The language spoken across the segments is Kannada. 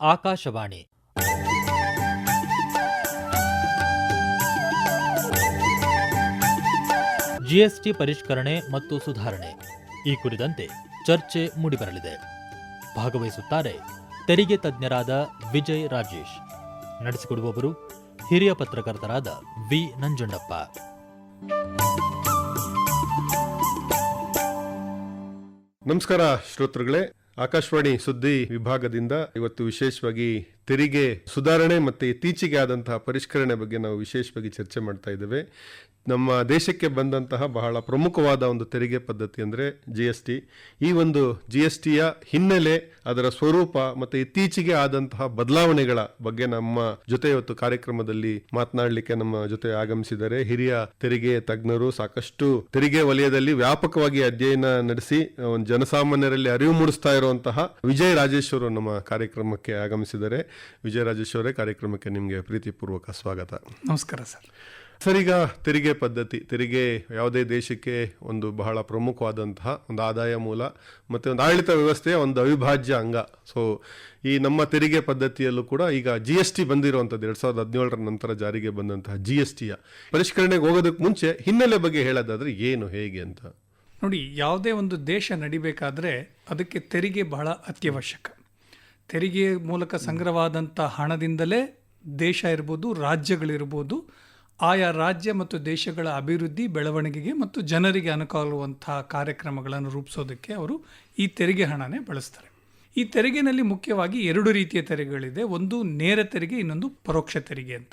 ಆಕಾಶವಾಣಿ. ಜಿಎಸ್ಟಿ ಪರಿಷ್ಕರಣೆ ಮತ್ತು ಸುಧಾರಣೆ. ಈ ಕುರಿತಂತೆ ಚರ್ಚೆ ಮೂಡಿಬರಲಿದೆ. ಭಾಗವಹಿಸುತ್ತಾರೆ ತೆರಿಗೆ ತಜ್ಞರಾದ ವಿಜಯ್ ರಾಜೇಶ್. ನಡೆಸಿಕೊಡುವವರು ಹಿರಿಯ ಪತ್ರಕರ್ತರಾದ ವಿ. ನಂಜುಂಡಪ್ಪ. ನಮಸ್ಕಾರ ಶ್ರೋತೃಗಳೇ. ಆಕಾಶವಾಣಿ ಸುದ್ದಿ ವಿಭಾಗದಿಂದ ಇವತ್ತು ವಿಶೇಷವಾಗಿ ತೆರಿಗೆ ಸುಧಾರಣೆ ಮತ್ತೆ ಇತ್ತೀಚೆಗೆ ಆದಂತಹ ಪರಿಷ್ಕರಣೆ ಬಗ್ಗೆ ನಾವು ವಿಶೇಷವಾಗಿ ಚರ್ಚೆ ಮಾಡ್ತಾ ಇದ್ದೇವೆ. ನಮ್ಮ ದೇಶಕ್ಕೆ ಬಂದಂತಹ ಬಹಳ ಪ್ರಮುಖವಾದ ಒಂದು ತೆರಿಗೆ ಪದ್ಧತಿ ಅಂದರೆ ಜಿ ಎಸ್ ಟಿ ಈ ಒಂದು ಜಿ ಎಸ್ ಟಿಯ ಹಿನ್ನೆಲೆ ಅದರ ಸ್ವರೂಪ ಮತ್ತೆ ಇತ್ತೀಚೆಗೆ ಆದಂತಹ ಬದಲಾವಣೆಗಳ ಬಗ್ಗೆ ನಮ್ಮ ಜೊತೆ ಇವತ್ತು ಕಾರ್ಯಕ್ರಮದಲ್ಲಿ ಮಾತನಾಡಲಿಕ್ಕೆ ನಮ್ಮ ಜೊತೆ ಆಗಮಿಸಿದರೆ ಹಿರಿಯ ತೆರಿಗೆ ತಜ್ಞರು ಸಾಕಷ್ಟು ತೆರಿಗೆ ವಲಯದಲ್ಲಿ ವ್ಯಾಪಕವಾಗಿ ಅಧ್ಯಯನ ನಡೆಸಿ, ಒಂದು ಜನಸಾಮಾನ್ಯರಲ್ಲಿ ಅರಿವು ಮೂಡಿಸ್ತಾ ಇರುವಂತಹ ವಿಜಯ್ ರಾಜೇಶ್ವರು ನಮ್ಮ ಕಾರ್ಯಕ್ರಮಕ್ಕೆ ಆಗಮಿಸಿದ್ದಾರೆ. ವಿಜಯ್ ರಾಜೇಶ್ ಕಾರ್ಯಕ್ರಮಕ್ಕೆ ನಿಮಗೆ ಪ್ರೀತಿಪೂರ್ವಕ ಸ್ವಾಗತ. ನಮಸ್ಕಾರ ಸರ್. ಸರ್ ಈಗ ತೆರಿಗೆ ಪದ್ಧತಿ ತೆರಿಗೆ ಯಾವುದೇ ದೇಶಕ್ಕೆ ಒಂದು ಬಹಳ ಪ್ರಮುಖವಾದಂತಹ ಒಂದು ಆದಾಯ ಮೂಲ ಮತ್ತು ಒಂದು ಆಡಳಿತ ವ್ಯವಸ್ಥೆಯ ಒಂದು ಅವಿಭಾಜ್ಯ ಅಂಗ. ಸೊ ಈ ನಮ್ಮ ತೆರಿಗೆ ಪದ್ಧತಿಯಲ್ಲೂ ಕೂಡ ಈಗ ಜಿ ಎಸ್ ಟಿ ಬಂದಿರುವಂಥದ್ದು ಎರಡು ಸಾವಿರದ ಹದಿನೇಳರ ನಂತರ ಜಾರಿಗೆ ಬಂದಂತಹ ಜಿ ಎಸ್ ಟಿಯ ಪರಿಷ್ಕರಣೆಗೆ ಹೋಗೋದಕ್ಕೆ ಮುಂಚೆ ಹಿನ್ನೆಲೆ ಬಗ್ಗೆ ಹೇಳೋದಾದ್ರೆ ಏನು ಹೇಗೆ ಅಂತ? ನೋಡಿ ಯಾವುದೇ ಒಂದು ದೇಶ ನಡಿಬೇಕಾದ್ರೆ ಅದಕ್ಕೆ ತೆರಿಗೆ ಬಹಳ ಅತ್ಯವಶ್ಯಕ. ತೆರಿಗೆ ಮೂಲಕ ಸಂಗ್ರಹವಾದಂಥ ಹಣದಿಂದಲೇ ದೇಶ ಇರ್ಬೋದು, ರಾಜ್ಯಗಳಿರ್ಬೋದು, ಆಯಾ ರಾಜ್ಯ ಮತ್ತು ದೇಶಗಳ ಅಭಿವೃದ್ಧಿ, ಬೆಳವಣಿಗೆಗೆ ಮತ್ತು ಜನರಿಗೆ ಅನುಕೂಲವಂತಹ ಕಾರ್ಯಕ್ರಮಗಳನ್ನು ರೂಪಿಸೋದಕ್ಕೆ ಅವರು ಈ ತೆರಿಗೆ ಹಣನೇ ಬಳಸ್ತಾರೆ. ಈ ತೆರಿಗೆನಲ್ಲಿ ಮುಖ್ಯವಾಗಿ ಎರಡು ರೀತಿಯ ತೆರಿಗೆಗಳಿದೆ. ಒಂದು ನೇರ ತೆರಿಗೆ, ಇನ್ನೊಂದು ಪರೋಕ್ಷ ತೆರಿಗೆ ಅಂತ.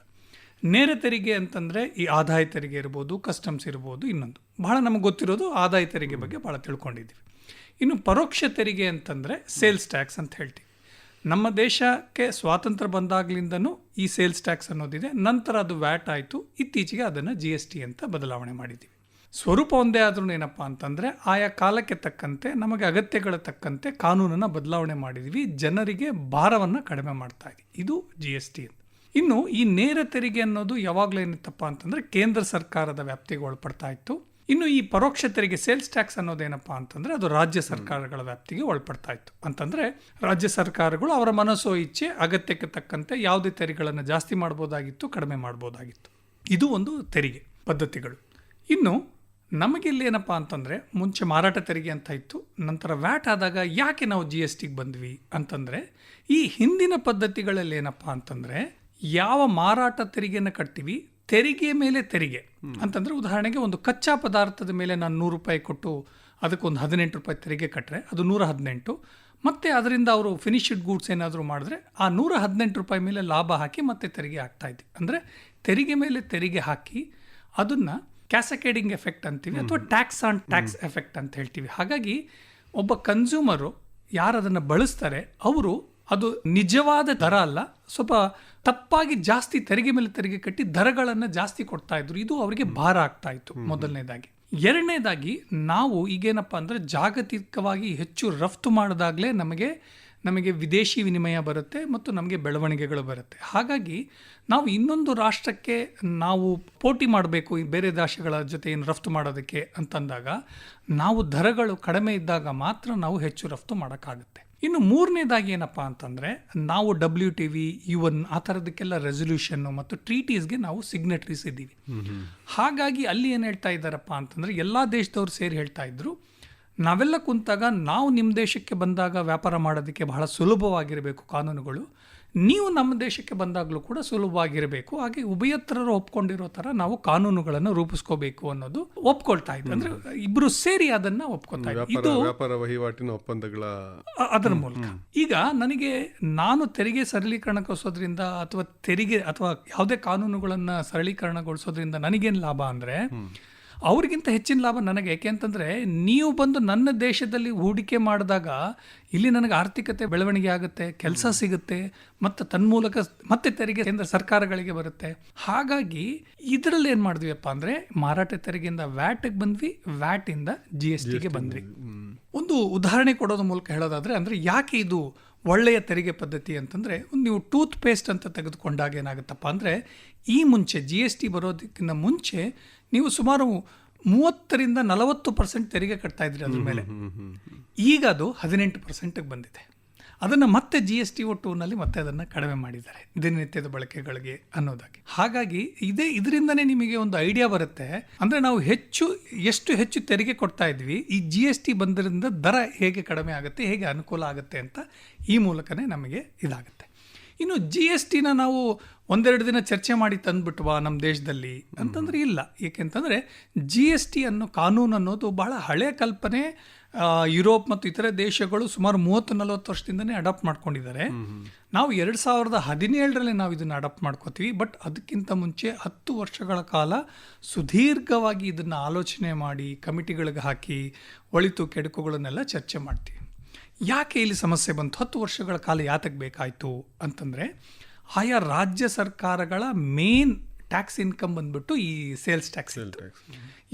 ನೇರ ತೆರಿಗೆ ಅಂತಂದರೆ ಈ ಆದಾಯ ತೆರಿಗೆ ಇರ್ಬೋದು ಕಸ್ಟಮ್ಸ್ ಇರ್ಬೋದು, ಇನ್ನೊಂದು. ಬಹಳ ನಮಗೆ ಗೊತ್ತಿರೋದು ಆದಾಯ ತೆರಿಗೆ ಬಗ್ಗೆ ಭಾಳ ತಿಳ್ಕೊಂಡಿದ್ದೀವಿ. ಇನ್ನು ಪರೋಕ್ಷ ತೆರಿಗೆ ಅಂತಂದರೆ ಸೇಲ್ಸ್ ಟ್ಯಾಕ್ಸ್ ಅಂತ ಹೇಳ್ತೀವಿ. ನಮ್ಮ ದೇಶಕ್ಕೆ ಸ್ವಾತಂತ್ರ್ಯ ಬಂದಾಗಲಿಂದನೂ ಈ ಸೇಲ್ಸ್ ಟ್ಯಾಕ್ಸ್ ಅನ್ನೋದಿದೆ. ನಂತರ ಅದು ವ್ಯಾಟ್ ಆಯಿತು. ಇತ್ತೀಚೆಗೆ ಅದನ್ನು ಜಿ ಎಸ್ ಟಿ ಅಂತ ಬದಲಾವಣೆ ಮಾಡಿದ್ದೀವಿ. ಸ್ವರೂಪ ಒಂದೇ ಆದ್ರೂ ಏನಪ್ಪ ಅಂತಂದರೆ, ಆಯಾ ಕಾಲಕ್ಕೆ ತಕ್ಕಂತೆ, ನಮಗೆ ಅಗತ್ಯಗಳ ತಕ್ಕಂತೆ ಕಾನೂನನ್ನು ಬದಲಾವಣೆ ಮಾಡಿದ್ದೀವಿ. ಜನರಿಗೆ ಭಾರವನ್ನು ಕಡಿಮೆ ಮಾಡ್ತಾ ಇದ್ದೀವಿ ಇದು ಜಿ ಎಸ್ ಟಿ ಅಂತ. ಇನ್ನು ಈ ನೇರ ತೆರಿಗೆ ಅನ್ನೋದು ಯಾವಾಗಲೂ ಏನಿತ್ತಪ್ಪ ಅಂತಂದರೆ, ಕೇಂದ್ರ ಸರ್ಕಾರದ ವ್ಯಾಪ್ತಿಗೆ ಒಳಪಡ್ತಾ ಇತ್ತು. ಇನ್ನು ಈ ಪರೋಕ್ಷ ತೆರಿಗೆ ಸೇಲ್ಸ್ ಟ್ಯಾಕ್ಸ್ ಅನ್ನೋದೇನಪ್ಪ ಅಂತಂದರೆ ಅದು ರಾಜ್ಯ ಸರ್ಕಾರಗಳ ವ್ಯಾಪ್ತಿಗೆ ಒಳಪಡ್ತಾ ಇತ್ತು. ಅಂತಂದರೆ ರಾಜ್ಯ ಸರ್ಕಾರಗಳು ಅವರ ಮನಸ್ಸೋ ಇಚ್ಛೆ ಅಗತ್ಯಕ್ಕೆ ತಕ್ಕಂತೆ ಯಾವುದೇ ತೆರಿಗೆಗಳನ್ನು ಜಾಸ್ತಿ ಮಾಡ್ಬೋದಾಗಿತ್ತು, ಕಡಿಮೆ ಮಾಡ್ಬೋದಾಗಿತ್ತು. ಇದು ಒಂದು ತೆರಿಗೆ ಪದ್ಧತಿಗಳು. ಇನ್ನು ನಮಗಿಲ್ಲಿ ಏನಪ್ಪ ಅಂತಂದರೆ ಮುಂಚೆ ಮಾರಾಟ ತೆರಿಗೆ ಅಂತ ಇತ್ತು, ನಂತರ ವ್ಯಾಟ್ ಆದಾಗ ಯಾಕೆ ನಾವು ಜಿ ಎಸ್ ಟಿಗೆ ಬಂದ್ವಿ ಅಂತಂದರೆ ಈ ಹಿಂದಿನ ಪದ್ಧತಿಗಳಲ್ಲಿ ಏನಪ್ಪ ಅಂತಂದರೆ ಯಾವ ಮಾರಾಟ ತೆರಿಗೆಯನ್ನು ಕಟ್ತೀವಿ ತೆರಿಗೆ ಮೇಲೆ ತೆರಿಗೆ. ಅಂತಂದರೆ ಉದಾಹರಣೆಗೆ ಒಂದು ಕಚ್ಚಾ ಪದಾರ್ಥದ ಮೇಲೆ ನಾನು ನೂರು ರೂಪಾಯಿ ಕೊಟ್ಟು ಅದಕ್ಕೊಂದು ಹದಿನೆಂಟು ರೂಪಾಯಿ ತೆರಿಗೆ ಕಟ್ಟರೆ ಅದು ನೂರ ಹದಿನೆಂಟು. ಮತ್ತು ಅದರಿಂದ ಅವರು ಫಿನಿಶ್ಡ್ ಗೂಡ್ಸ್ ಏನಾದರೂ ಮಾಡಿದ್ರೆ ಆ ನೂರ ಹದಿನೆಂಟು ರೂಪಾಯಿ ಮೇಲೆ ಲಾಭ ಹಾಕಿ ಮತ್ತೆ ತೆರಿಗೆ ಹಾಕ್ತಾ ಇದ್ವಿ. ಅಂದರೆ ತೆರಿಗೆ ಮೇಲೆ ತೆರಿಗೆ ಹಾಕಿ ಅದನ್ನು ಕ್ಯಾಸಕೇಡಿಂಗ್ ಎಫೆಕ್ಟ್ ಅಂತೀವಿ ಅಥವಾ ಟ್ಯಾಕ್ಸ್ ಆನ್ ಟ್ಯಾಕ್ಸ್ ಎಫೆಕ್ಟ್ ಅಂತ ಹೇಳ್ತೀವಿ. ಹಾಗಾಗಿ ಒಬ್ಬ ಕನ್ಸ್ಯೂಮರು ಯಾರು ಅದನ್ನು ಬಳಸ್ತಾರೆ ಅವರು ಅದು ನಿಜವಾದ ದರ ಅಲ್ಲ. ಸ್ವಲ್ಪ ತಪ್ಪಾಗಿ ಜಾಸ್ತಿ ತೆರಿಗೆ ಮೇಲೆ ತೆರಿಗೆ ಕಟ್ಟಿ ದರಗಳನ್ನು ಜಾಸ್ತಿ ಕೊಡ್ತಾ ಇದ್ರು. ಇದು ಅವರಿಗೆ ಭಾರ ಆಗ್ತಾ ಇತ್ತು ಮೊದಲನೇದಾಗಿ. ಎರಡನೇದಾಗಿ ನಾವು ಈಗೇನಪ್ಪ ಅಂದರೆ ಜಾಗತಿಕವಾಗಿ ಹೆಚ್ಚು ರಫ್ತು ಮಾಡಿದಾಗಲೇ ನಮಗೆ ನಮಗೆ ವಿದೇಶಿ ವಿನಿಮಯ ಬರುತ್ತೆ ಮತ್ತು ನಮಗೆ ಬೆಳವಣಿಗೆಗಳು ಬರುತ್ತೆ. ಹಾಗಾಗಿ ನಾವು ಇನ್ನೊಂದು ರಾಷ್ಟ್ರಕ್ಕೆ ನಾವು ಪೋಟಿ ಮಾಡಬೇಕು ಈ ಬೇರೆ ದೇಶಗಳ ಜೊತೆ ಏನು ರಫ್ತು ಮಾಡೋದಕ್ಕೆ ಅಂತಂದಾಗ ನಾವು ದರಗಳು ಕಡಿಮೆ ಇದ್ದಾಗ ಮಾತ್ರ ನಾವು ಹೆಚ್ಚು ರಫ್ತು ಮಾಡೋಕ್ಕಾಗುತ್ತೆ. ಇನ್ನು ಮೂರನೇದಾಗಿ ಏನಪ್ಪ ಅಂತಂದರೆ ನಾವು ಡಬ್ಲ್ಯೂ ಟಿ ವಿ ಎನ್ ಆ ಥರದಕ್ಕೆಲ್ಲ ರೆಸೊಲ್ಯೂಷನ್ನು ಮತ್ತು ಟ್ರೀಟೀಸ್ಗೆ ನಾವು ಸಿಗ್ನೆಟ್ರೀಸ್ ಇದ್ದೀವಿ. ಹಾಗಾಗಿ ಅಲ್ಲಿ ಏನು ಹೇಳ್ತಾ ಇದ್ದಾರಪ್ಪ ಅಂತಂದರೆ ಎಲ್ಲ ದೇಶದವ್ರು ಸೇರಿ ಹೇಳ್ತಾ ಇದ್ರು ನಾವೆಲ್ಲ ಕುಂತಾಗ ನಾವು ನಿಮ್ಮ ದೇಶಕ್ಕೆ ಬಂದಾಗ ವ್ಯಾಪಾರ ಮಾಡೋದಕ್ಕೆ ಬಹಳ ಸುಲಭವಾಗಿರಬೇಕು ಕಾನೂನುಗಳು. ನೀವು ನಮ್ಮ ದೇಶಕ್ಕೆ ಬಂದಾಗಲೂ ಕೂಡ ಸುಲಭವಾಗಿರಬೇಕು. ಹಾಗೆ ಉಭಯತ್ರರು ಒಪ್ಕೊಂಡಿರೋ ಥರ ನಾವು ಕಾನೂನುಗಳನ್ನು ರೂಪಿಸ್ಕೋಬೇಕು ಅನ್ನೋದು ಒಪ್ಕೊಳ್ತಾ ಇದ್ವಿ. ಅಂದ್ರೆ ಇಬ್ರು ಸೇರಿ ಅದನ್ನ ಒಪ್ಕೊತಾ ಇದ್ವಿ. ವ್ಯಾಪಾರ ಇದು ವ್ಯಾಪಾರ ವಹಿವಾಟಿನ ಒಪ್ಪಂದಗಳ ಅದರ ಮೂಲಕ. ಈಗ ನನಗೆ ನಾನು ತೆರಿಗೆ ಸರಳೀಕರಣಗೊಳಿಸೋದ್ರಿಂದ ಅಥವಾ ತೆರಿಗೆ ಅಥವಾ ಯಾವುದೇ ಕಾನೂನುಗಳನ್ನು ಸರಳೀಕರಣಗೊಳಿಸೋದ್ರಿಂದ ನನಗೇನು ಲಾಭ ಅಂದರೆ ಅವ್ರಿಗಿಂತ ಹೆಚ್ಚಿನ ಲಾಭ ನನಗೆ. ಯಾಕೆ ಅಂತಂದರೆ ನೀವು ಬಂದು ನನ್ನ ದೇಶದಲ್ಲಿ ಹೂಡಿಕೆ ಮಾಡಿದಾಗ ಇಲ್ಲಿ ನನಗೆ ಆರ್ಥಿಕತೆ ಬೆಳವಣಿಗೆ ಆಗುತ್ತೆ ಕೆಲಸ ಸಿಗುತ್ತೆ ಮತ್ತು ತನ್ಮೂಲಕ ಮತ್ತೆ ತೆರಿಗೆ ಕೇಂದ್ರ ಸರ್ಕಾರಗಳಿಗೆ ಬರುತ್ತೆ. ಹಾಗಾಗಿ ಇದರಲ್ಲಿ ಏನು ಮಾಡಿದ್ವಿಯಪ್ಪ ಅಂದರೆ ಮಾರಾಟ ತೆರಿಗೆಯಿಂದ ವ್ಯಾಟಿಗೆ ಬಂದ್ವಿ ವ್ಯಾಟಿಂದ ಜಿ ಎಸ್ ಟಿಗೆ ಬಂದ್ವಿ. ಒಂದು ಉದಾಹರಣೆ ಕೊಡೋದ್ರ ಮೂಲಕ ಹೇಳೋದಾದರೆ ಅಂದರೆ ಯಾಕೆ ಇದು ಒಳ್ಳೆಯ ತೆರಿಗೆ ಪದ್ಧತಿ ಅಂತಂದರೆ ಒಂದು ನೀವು ಟೂತ್ ಪೇಸ್ಟ್ ಅಂತ ತೆಗೆದುಕೊಂಡಾಗ ಏನಾಗುತ್ತಪ್ಪ ಅಂದರೆ ಈ ಮುಂಚೆ ಜಿ ಎಸ್ ಟಿ ಬರೋದಕ್ಕಿಂತ ಮುಂಚೆ ನೀವು ಸುಮಾರು ಮೂವತ್ತರಿಂದ ನಲವತ್ತು ಪರ್ಸೆಂಟ್ ತೆರಿಗೆ ಕಟ್ತಾ ಇದ್ರಿ ಅದ್ರ ಮೇಲೆ. ಈಗ ಅದು ಹದಿನೆಂಟು ಪರ್ಸೆಂಟಿಗೆ ಬಂದಿದೆ. ಅದನ್ನು ಮತ್ತೆ ಜಿ ಎಸ್ ಟಿ ಒ ಮತ್ತೆ ಅದನ್ನು ಕಡಿಮೆ ಮಾಡಿದ್ದಾರೆ, ದಿನನಿತ್ಯದ ಬಳಕೆಗಳಿಗೆ ಅನ್ನೋದಾಗಿ. ಹಾಗಾಗಿ ಇದೇ ಇದರಿಂದನೇ ನಿಮಗೆ ಒಂದು ಐಡಿಯಾ ಬರುತ್ತೆ. ಅಂದರೆ ನಾವು ಹೆಚ್ಚು, ಎಷ್ಟು ಹೆಚ್ಚು ತೆರಿಗೆ ಕೊಡ್ತಾ ಇದ್ವಿ, ಈ ಜಿ ಎಸ್ ಟಿ ಬಂದ್ರಿಂದ ದರ ಹೇಗೆ ಕಡಿಮೆ ಆಗುತ್ತೆ, ಹೇಗೆ ಅನುಕೂಲ ಆಗುತ್ತೆ ಅಂತ ಈ ಮೂಲಕನೇ ನಮಗೆ ಇದಾಗುತ್ತೆ. ಇನ್ನು ಜಿ ಎಸ್ ಟಿನ ನಾವು ಒಂದೆರಡು ದಿನ ಚರ್ಚೆ ಮಾಡಿ ತಂದ್ಬಿಟ್ವಾ ನಮ್ಮ ದೇಶದಲ್ಲಿ ಅಂತಂದರೆ ಇಲ್ಲ. ಏಕೆಂತಂದರೆ ಜಿ ಎಸ್ ಟಿ ಅನ್ನೋ ಕಾನೂನು ಅನ್ನೋದು ಬಹಳ ಹಳೆಯ ಕಲ್ಪನೆ ಯುರೋಪ್ ಮತ್ತು ಇತರ ದೇಶಗಳು ಸುಮಾರು ಮೂವತ್ತು ನಲವತ್ತು ವರ್ಷದಿಂದನೇ ಅಡಾಪ್ಟ್ ಮಾಡ್ಕೊಂಡಿದ್ದಾರೆ. ನಾವು ಎರಡು ಸಾವಿರದ ಹದಿನೇಳರಲ್ಲಿ ನಾವು ಇದನ್ನು ಅಡಾಪ್ಟ್ ಮಾಡ್ಕೋತೀವಿ, ಬಟ್ ಅದಕ್ಕಿಂತ ಮುಂಚೆ ಹತ್ತು ವರ್ಷಗಳ ಕಾಲ ಸುದೀರ್ಘವಾಗಿ ಇದನ್ನು ಆಲೋಚನೆ ಮಾಡಿ, ಕಮಿಟಿಗಳಿಗೆ ಹಾಕಿ, ಒಳಿತು ಕೆಡುಕುಗಳನ್ನೆಲ್ಲ ಚರ್ಚೆ ಮಾಡ್ತೀವಿ. ಯಾಕೆ ಇಲ್ಲಿ ಸಮಸ್ಯೆ ಬಂತು? ಹತ್ತು ವರ್ಷಗಳ ಕಾಲ ಯಾತಕ್ಕೆ ಬೇಕಾಯಿತು ಅಂತಂದರೆ, ಆಯಾ ರಾಜ್ಯ ಸರ್ಕಾರಗಳ ಮೇನ್ ಟ್ಯಾಕ್ಸ್ ಇನ್ಕಮ್ ಬಂದ್ಬಿಟ್ಟು ಈ ಸೇಲ್ಸ್ ಟ್ಯಾಕ್ಸ್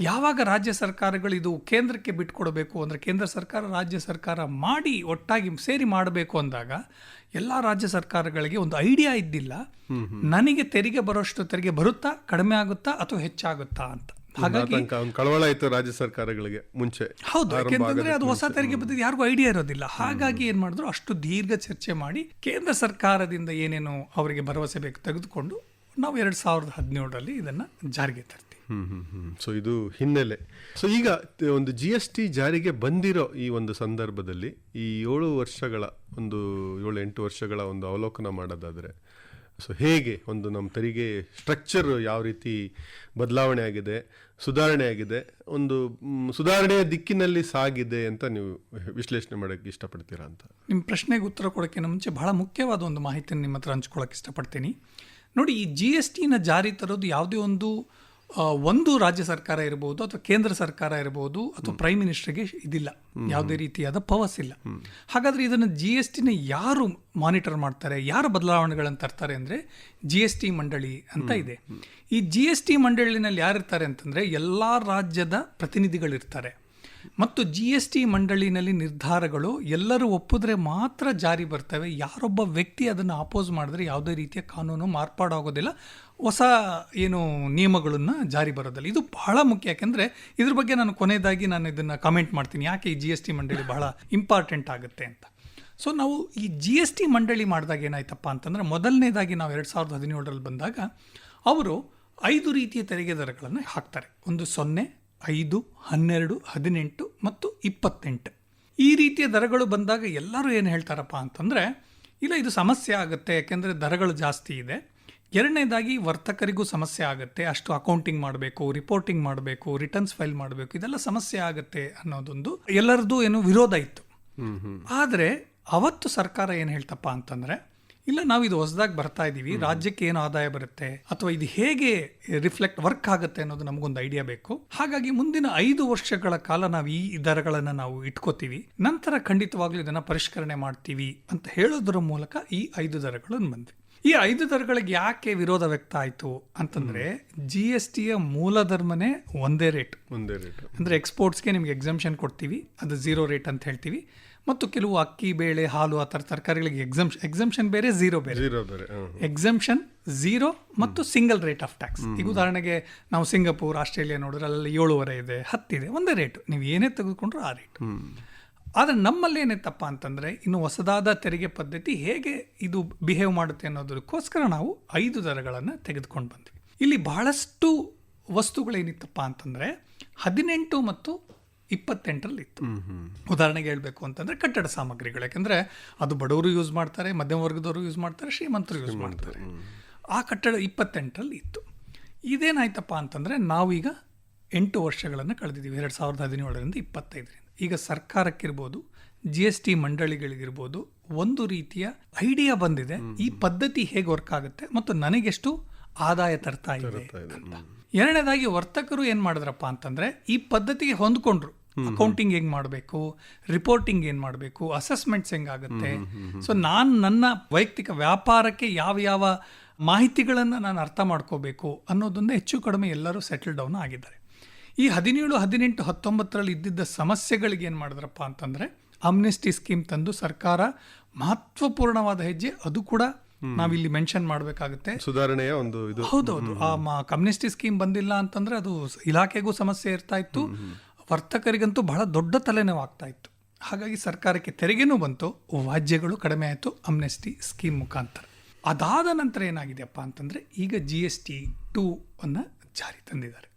ಯಾವಾಗ ರಾಜ್ಯ ಸರ್ಕಾರಗಳು ಇದು ಕೇಂದ್ರಕ್ಕೆ ಬಿಟ್ಕೊಡಬೇಕು ಅಂದರೆ ಕೇಂದ್ರ ಸರ್ಕಾರ ರಾಜ್ಯ ಸರ್ಕಾರ ಮಾಡಿ ಒಟ್ಟಾಗಿ ಸೇರಿ ಮಾಡಬೇಕು ಅಂದಾಗ ಎಲ್ಲ ರಾಜ್ಯ ಸರ್ಕಾರಗಳಿಗೆ ಒಂದು ಐಡಿಯಾ ಇದ್ದಿಲ್ಲ. ನನಗೆ ತೆರಿಗೆ ಬರೋಷ್ಟು ತೆರಿಗೆ ಬರುತ್ತಾ ಕಡಿಮೆ ಆಗುತ್ತಾ ಅಥವಾ ಹೆಚ್ಚಾಗುತ್ತಾ ಅಂತ. ಹಾಗಾಗಿ ಕಳವಳ ರಾಜ್ಯ ಸರ್ಕಾರಗಳಿಗೆ ಮುಂಚೆ ಹೌದು ಯಾಕೆಂತಂದ್ರೆ ಅದು ಹೊಸ ತೆರಿಗೆ ಪದ್ಧತಿ ಯಾರಿಗೂ ಐಡಿಯಾ ಇರೋದಿಲ್ಲ. ಹಾಗಾಗಿ ಏನ್ ಮಾಡಿದ್ರು ಅಷ್ಟು ದೀರ್ಘ ಚರ್ಚೆ ಮಾಡಿ ಕೇಂದ್ರ ಸರ್ಕಾರದಿಂದ ಏನೇನು ಅವರಿಗೆ ಭರವಸೆ ಬೇಕು ತೆಗೆದುಕೊಂಡು ನಾವು ಎರಡು ಸಾವಿರದ ಹದಿನೇಳರಲ್ಲಿ ಇದನ್ನು ಜಾರಿಗೆ ತರ್ತೀವಿ. ಸೊ ಇದು ಹಿನ್ನೆಲೆ. ಸೊ ಈಗ ಒಂದು ಜಿ ಎಸ್ ಟಿ ಜಾರಿಗೆ ಬಂದಿರೋ ಈ ಒಂದು ಸಂದರ್ಭದಲ್ಲಿ ಈ ಏಳು ವರ್ಷಗಳ ಒಂದು ಏಳು ಎಂಟು ವರ್ಷಗಳ ಒಂದು ಅವಲೋಕನ ಮಾಡೋದಾದ್ರೆ ಸೊ ಹೇಗೆ ಒಂದು ನಮ್ಮ ತೆರಿಗೆ ಸ್ಟ್ರಕ್ಚರ್ ಯಾವ ರೀತಿ ಬದಲಾವಣೆ ಆಗಿದೆ ಸುಧಾರಣೆ ಆಗಿದೆ ಒಂದು ಸುಧಾರಣೆಯ ದಿಕ್ಕಿನಲ್ಲಿ ಸಾಗಿದೆ ಅಂತ ನೀವು ವಿಶ್ಲೇಷಣೆ ಮಾಡೋಕ್ಕೆ ಇಷ್ಟಪಡ್ತೀರಾ ಅಂತ? ನಿಮ್ಮ ಪ್ರಶ್ನೆಗೆ ಉತ್ತರ ಕೊಡೋಕ್ಕಿಂತ ಮುಂಚೆ ಬಹಳ ಮುಖ್ಯವಾದ ಒಂದು ಮಾಹಿತಿಯನ್ನು ನಿಮ್ಮ ಹತ್ರ ಹಂಚ್ಕೊಳ್ಳೋಕೆ ಇಷ್ಟಪಡ್ತೀನಿ. ನೋಡಿ ಈ ಜಿ ಎಸ್ ಟಿನ ಜಾರಿ ತರೋದು ಯಾವುದೇ ಒಂದು ಒಂದು ರಾಜ್ಯ ಸರ್ಕಾರ ಇರ್ಬೋದು ಅಥವಾ ಕೇಂದ್ರ ಸರ್ಕಾರ ಇರ್ಬೋದು ಅಥವಾ ಪ್ರೈಮ್ ಮಿನಿಸ್ಟರ್ಗೆ ಇದಿಲ್ಲ. ಯಾವುದೇ ರೀತಿಯಾದ ಪವರ್ಸ್ ಇಲ್ಲ. ಹಾಗಾದ್ರೆ ಇದನ್ನು ಜಿ ಎಸ್ ಟಿನ ಯಾರು ಮಾನಿಟರ್ ಮಾಡ್ತಾರೆ ಯಾರು ಬದಲಾವಣೆಗಳನ್ನು ತರ್ತಾರೆ ಅಂದರೆ ಜಿ ಎಸ್ ಟಿ ಮಂಡಳಿ ಅಂತ ಇದೆ. ಈ ಜಿ ಎಸ್ ಟಿ ಮಂಡಳಿನಲ್ಲಿ ಯಾರಿರ್ತಾರೆ ಅಂತಂದರೆ ಎಲ್ಲ ರಾಜ್ಯದ ಪ್ರತಿನಿಧಿಗಳಿರ್ತಾರೆ. ಮತ್ತು ಜಿ ಎಸ್ ಟಿ ಮಂಡಳಿನಲ್ಲಿ ನಿರ್ಧಾರಗಳು ಎಲ್ಲರೂ ಒಪ್ಪಿದ್ರೆ ಮಾತ್ರ ಜಾರಿ ಬರ್ತವೆ. ಯಾರೊಬ್ಬ ವ್ಯಕ್ತಿ ಅದನ್ನು ಅಪೋಸ್ ಮಾಡಿದ್ರೆ ಯಾವುದೇ ರೀತಿಯ ಕಾನೂನು ಮಾರ್ಪಾಡಾಗೋದಿಲ್ಲ. ಹೊಸ ಏನು ನಿಯಮಗಳನ್ನು ಜಾರಿ ಬರೋದಿಲ್ಲ. ಇದು ಬಹಳ ಮುಖ್ಯ. ಯಾಕೆಂದರೆ ಇದ್ರ ಬಗ್ಗೆ ನಾನು ಕೊನೆಯದಾಗಿ ನಾನು ಇದನ್ನು ಕಮೆಂಟ್ ಮಾಡ್ತೀನಿ. ಯಾಕೆ ಈ ಜಿ ಎಸ್ ಟಿ ಮಂಡಳಿ ಬಹಳ ಇಂಪಾರ್ಟೆಂಟ್ ಆಗುತ್ತೆ ಅಂತ. ಸೊ ನಾವು ಈ ಜಿ ಎಸ್ ಟಿ ಮಂಡಳಿ ಮಾಡಿದಾಗ ಏನಾಯ್ತಪ್ಪ ಅಂತಂದರೆ ಮೊದಲನೇದಾಗಿ ನಾವು ಎರಡು ಸಾವಿರದ ಹದಿನೇಳರಲ್ಲಿ ಬಂದಾಗ ಅವರು ಐದು ರೀತಿಯ ತೆರಿಗೆ ದರಗಳನ್ನು ಹಾಕ್ತಾರೆ. ಒಂದು ಸೊನ್ನೆ ಐದು ಹನ್ನೆರಡು ಹದಿನೆಂಟು ಮತ್ತು ಇಪ್ಪತ್ತೆಂಟು. ಈ ರೀತಿಯ ದರಗಳು ಬಂದಾಗ ಎಲ್ಲರೂ ಏನು ಹೇಳ್ತಾರಪ್ಪ ಅಂತಂದರೆ ಇಲ್ಲ ಇದು ಸಮಸ್ಯೆ ಆಗುತ್ತೆ ಯಾಕೆಂದರೆ ದರಗಳು ಜಾಸ್ತಿ ಇದೆ. ಎರಡನೇದಾಗಿ ವರ್ತಕರಿಗೂ ಸಮಸ್ಯೆ ಆಗುತ್ತೆ. ಅಷ್ಟು ಅಕೌಂಟಿಂಗ್ ಮಾಡಬೇಕು ರಿಪೋರ್ಟಿಂಗ್ ಮಾಡಬೇಕು ರಿಟರ್ನ್ಸ್ ಫೈಲ್ ಮಾಡಬೇಕು ಇದೆಲ್ಲ ಸಮಸ್ಯೆ ಆಗುತ್ತೆ ಅನ್ನೋದೊಂದು ಎಲ್ಲರದ್ದು ಏನು ವಿರೋಧ ಇತ್ತು. ಆದರೆ ಅವತ್ತು ಸರ್ಕಾರ ಏನು ಹೇಳ್ತಪ್ಪ ಅಂತಂದರೆ ಇಲ್ಲ ನಾವು ಇದು ಹೊಸದಾಗಿ ಬರ್ತಾ ಇದ್ದೀವಿ ರಾಜ್ಯಕ್ಕೆ ಏನು ಆದಾಯ ಬರುತ್ತೆ? ಅಥವಾ ಇದು ಹೇಗೆ ರಿಫ್ಲೆಕ್ಟ್ ವರ್ಕ್ ಆಗುತ್ತೆ ಅನ್ನೋದು ನಮಗೊಂದು ಐಡಿಯಾ ಬೇಕು. ಹಾಗಾಗಿ ಮುಂದಿನ ಐದು ವರ್ಷಗಳ ಕಾಲ ನಾವು ಈ ದರಗಳನ್ನು ನಾವು ಇಟ್ಕೋತೀವಿ. ನಂತರ ಖಂಡಿತವಾಗ್ಲೂ ಇದನ್ನು ಪರಿಷ್ಕರಣೆ ಮಾಡ್ತೀವಿ ಅಂತ ಹೇಳೋದ್ರ ಮೂಲಕ ಈ ಐದು ದರಗಳನ್ನು ಬಂದ್ವಿ. ಈ ಐದು ದರಗಳಿಗೆ ಯಾಕೆ ವಿರೋಧ ವ್ಯಕ್ತ ಆಯಿತು ಅಂತಂದ್ರೆ ಜಿ ಎಸ್ ಟಿಯ ಮೂಲ ಧರ್ಮನೇ ಒಂದೇ ರೇಟ್ ಒಂದೇ ರೇಟ್ ಅಂದರೆ ಎಕ್ಸ್ಪೋರ್ಟ್ಸ್ಗೆ ನಿಮ್ಗೆ ಎಕ್ಸಾಮ್ಷನ್ ಕೊಡ್ತೀವಿ. ಅದು ಝೀರೋ ರೇಟ್ ಅಂತ ಹೇಳ್ತೀವಿ. ಮತ್ತು ಕೆಲವು ಅಕ್ಕಿ ಬೇಳೆ ಹಾಲು ಆ ಥರ ತರಕಾರಿಗಳಿಗೆ ಎಕ್ಸಮ್ಷನ್ ಎಕ್ಸಮ್ಷನ್ ಬೇರೆ ಝೀರೋ ಬೇರೆ. ಎಕ್ಸಮ್ಷನ್ ಝೀರೋ ಮತ್ತು ಸಿಂಗಲ್ ರೇಟ್ ಆಫ್ ಟ್ಯಾಕ್ಸ್ ಈಗ ಉದಾಹರಣೆಗೆ ನಾವು ಸಿಂಗಾಪುರ್ ಆಸ್ಟ್ರೇಲಿಯಾ ನೋಡಿದ್ರೆ ಅಲ್ಲಿ ಏಳುವರೆ ಇದೆ ಹತ್ತಿದೆ ಒಂದೇ ರೇಟ್ ನೀವು ಏನೇ ತೆಗೆದುಕೊಂಡ್ರು ಆ ರೇಟ್ ಆದರೆ ನಮ್ಮಲ್ಲಿ ಏನಿತ್ತಪ್ಪ ಅಂತಂದರೆ ಇನ್ನು ಹೊಸದಾದ ತೆರಿಗೆ ಪದ್ಧತಿ ಹೇಗೆ ಇದು ಬಿಹೇವ್ ಮಾಡುತ್ತೆ ಅನ್ನೋದಕ್ಕೋಸ್ಕರ ನಾವು ಐದು ದರಗಳನ್ನು ತೆಗೆದುಕೊಂಡು ಬಂದ್ವಿ. ಇಲ್ಲಿ ಬಹಳಷ್ಟು ವಸ್ತುಗಳೇನಿತ್ತಪ್ಪ ಅಂತಂದರೆ ಹದಿನೆಂಟು ಮತ್ತು ಇಪ್ಪತ್ತೆಂಟರಲ್ಲಿ ಇತ್ತು ಉದಾಹರಣೆಗೆ ಹೇಳಬೇಕು ಅಂತಂದರೆ ಕಟ್ಟಡ ಸಾಮಗ್ರಿಗಳು. ಯಾಕೆಂದರೆ ಅದು ಬಡವರು ಯೂಸ್ ಮಾಡ್ತಾರೆ ಮಧ್ಯಮ ವರ್ಗದವರು ಯೂಸ್ ಮಾಡ್ತಾರೆ ಶ್ರೀಮಂತರು ಯೂಸ್ ಮಾಡ್ತಾರೆ. ಆ ಕಟ್ಟಡ ಇಪ್ಪತ್ತೆಂಟರಲ್ಲಿ ಇತ್ತು ಇದೇನಾಯ್ತಪ್ಪ ಅಂತಂದರೆ ನಾವೀಗ ಎಂಟು ವರ್ಷಗಳನ್ನು ಕಳೆದಿದ್ದೀವಿ ಎರಡು ಸಾವಿರದ ಹದಿನೇಳರಿಂದ ಇಪ್ಪತ್ತೈದರಿಂದ. ಈಗ ಸರ್ಕಾರಕ್ಕಿರ್ಬೋದು ಜಿ ಎಸ್ ಟಿ ಮಂಡಳಿಗಳಿಗಿರ್ಬೋದು ಒಂದು ರೀತಿಯ ಐಡಿಯಾ ಬಂದಿದೆ. ಈ ಪದ್ಧತಿ ಹೇಗೆ ವರ್ಕ್ ಆಗುತ್ತೆ ಮತ್ತು ನನಗೆಷ್ಟು ಆದಾಯ ತರ್ತಾ ಇದೆ. ಅಂತ. ಎರಡನೇದಾಗಿ ವರ್ತಕರು ಏನು ಮಾಡಿದ್ರಪ್ಪ ಅಂತಂದರೆ ಈ ಪದ್ಧತಿಗೆ ಹೊಂದ್ಕೊಂಡ್ರು. ಅಕೌಂಟಿಂಗ್ ಹೆಂಗ್ ಮಾಡಬೇಕು? ರಿಪೋರ್ಟಿಂಗ್ ಏನು ಮಾಡಬೇಕು? ಅಸೆಸ್ಮೆಂಟ್ಸ್ ಹೆಂಗಾಗುತ್ತೆ ಸೊ ನಾನು ನನ್ನ ವೈಯಕ್ತಿಕ ವ್ಯಾಪಾರಕ್ಕೆ ಯಾವ ಯಾವ ಮಾಹಿತಿಗಳನ್ನು ನಾನು ಅರ್ಥ ಮಾಡ್ಕೋಬೇಕು ಅನ್ನೋದನ್ನ ಹೆಚ್ಚು ಕಡಿಮೆ ಎಲ್ಲರೂ ಸೆಟಲ್ ಡೌನ್ ಆಗಿದ್ದಾರೆ. ಈ ಹದಿನೇಳು ಹದಿನೆಂಟು ಹತ್ತೊಂಬತ್ತರಲ್ಲಿ ಇದ್ದಿದ್ದ ಸಮಸ್ಯೆಗಳಿಗೆ ಏನು ಮಾಡಿದ್ರಪ್ಪ ಅಂತಂದರೆ ಅಮ್ನೆಸ್ಟಿ ಸ್ಕೀಮ್ ತಂದು ಸರ್ಕಾರ ಮಹತ್ವಪೂರ್ಣವಾದ ಹೆಜ್ಜೆ ಅದು ಕೂಡ ನಾವಿಲ್ಲಿ ಮೆನ್ಷನ್ ಮಾಡಬೇಕಾಗುತ್ತೆ. ಸುಧಾರಣೆಯ ಒಂದು ಇದು. ಹೌದೌದು. ಆ ಕಮ್ಯುನಿಸ್ಟಿ ಸ್ಕೀಮ್ ಬಂದಿಲ್ಲ ಅಂತಂದ್ರೆ ಅದು ಇಲಾಖೆಗೂ ಸಮಸ್ಯೆ ಇರ್ತಾ ಇತ್ತು. ವರ್ತಕರಿಗಂತೂ ಬಹಳ ದೊಡ್ಡ ತಲೆನೋವಾಗ್ತಾ ಇತ್ತು ಹಾಗಾಗಿ ಸರ್ಕಾರಕ್ಕೆ ತೆರಿಗೆನೂ ಬಂತು ವಾಜ್ಯಗಳು ಕಡಿಮೆ ಆಯಿತು ಅಮ್ನೆಸ್ಟಿ ಸ್ಕೀಮ್ ಮುಖಾಂತರ. ಅದಾದ ನಂತರ ಏನಾಗಿದೆಯಪ್ಪ ಅಂತಂದರೆ ಈಗ ಜಿ ಎಸ್ ಟಿ ಟೂ ಅನ್ನು ಜಾರಿ ತಂದಿದ್ದಾರೆ.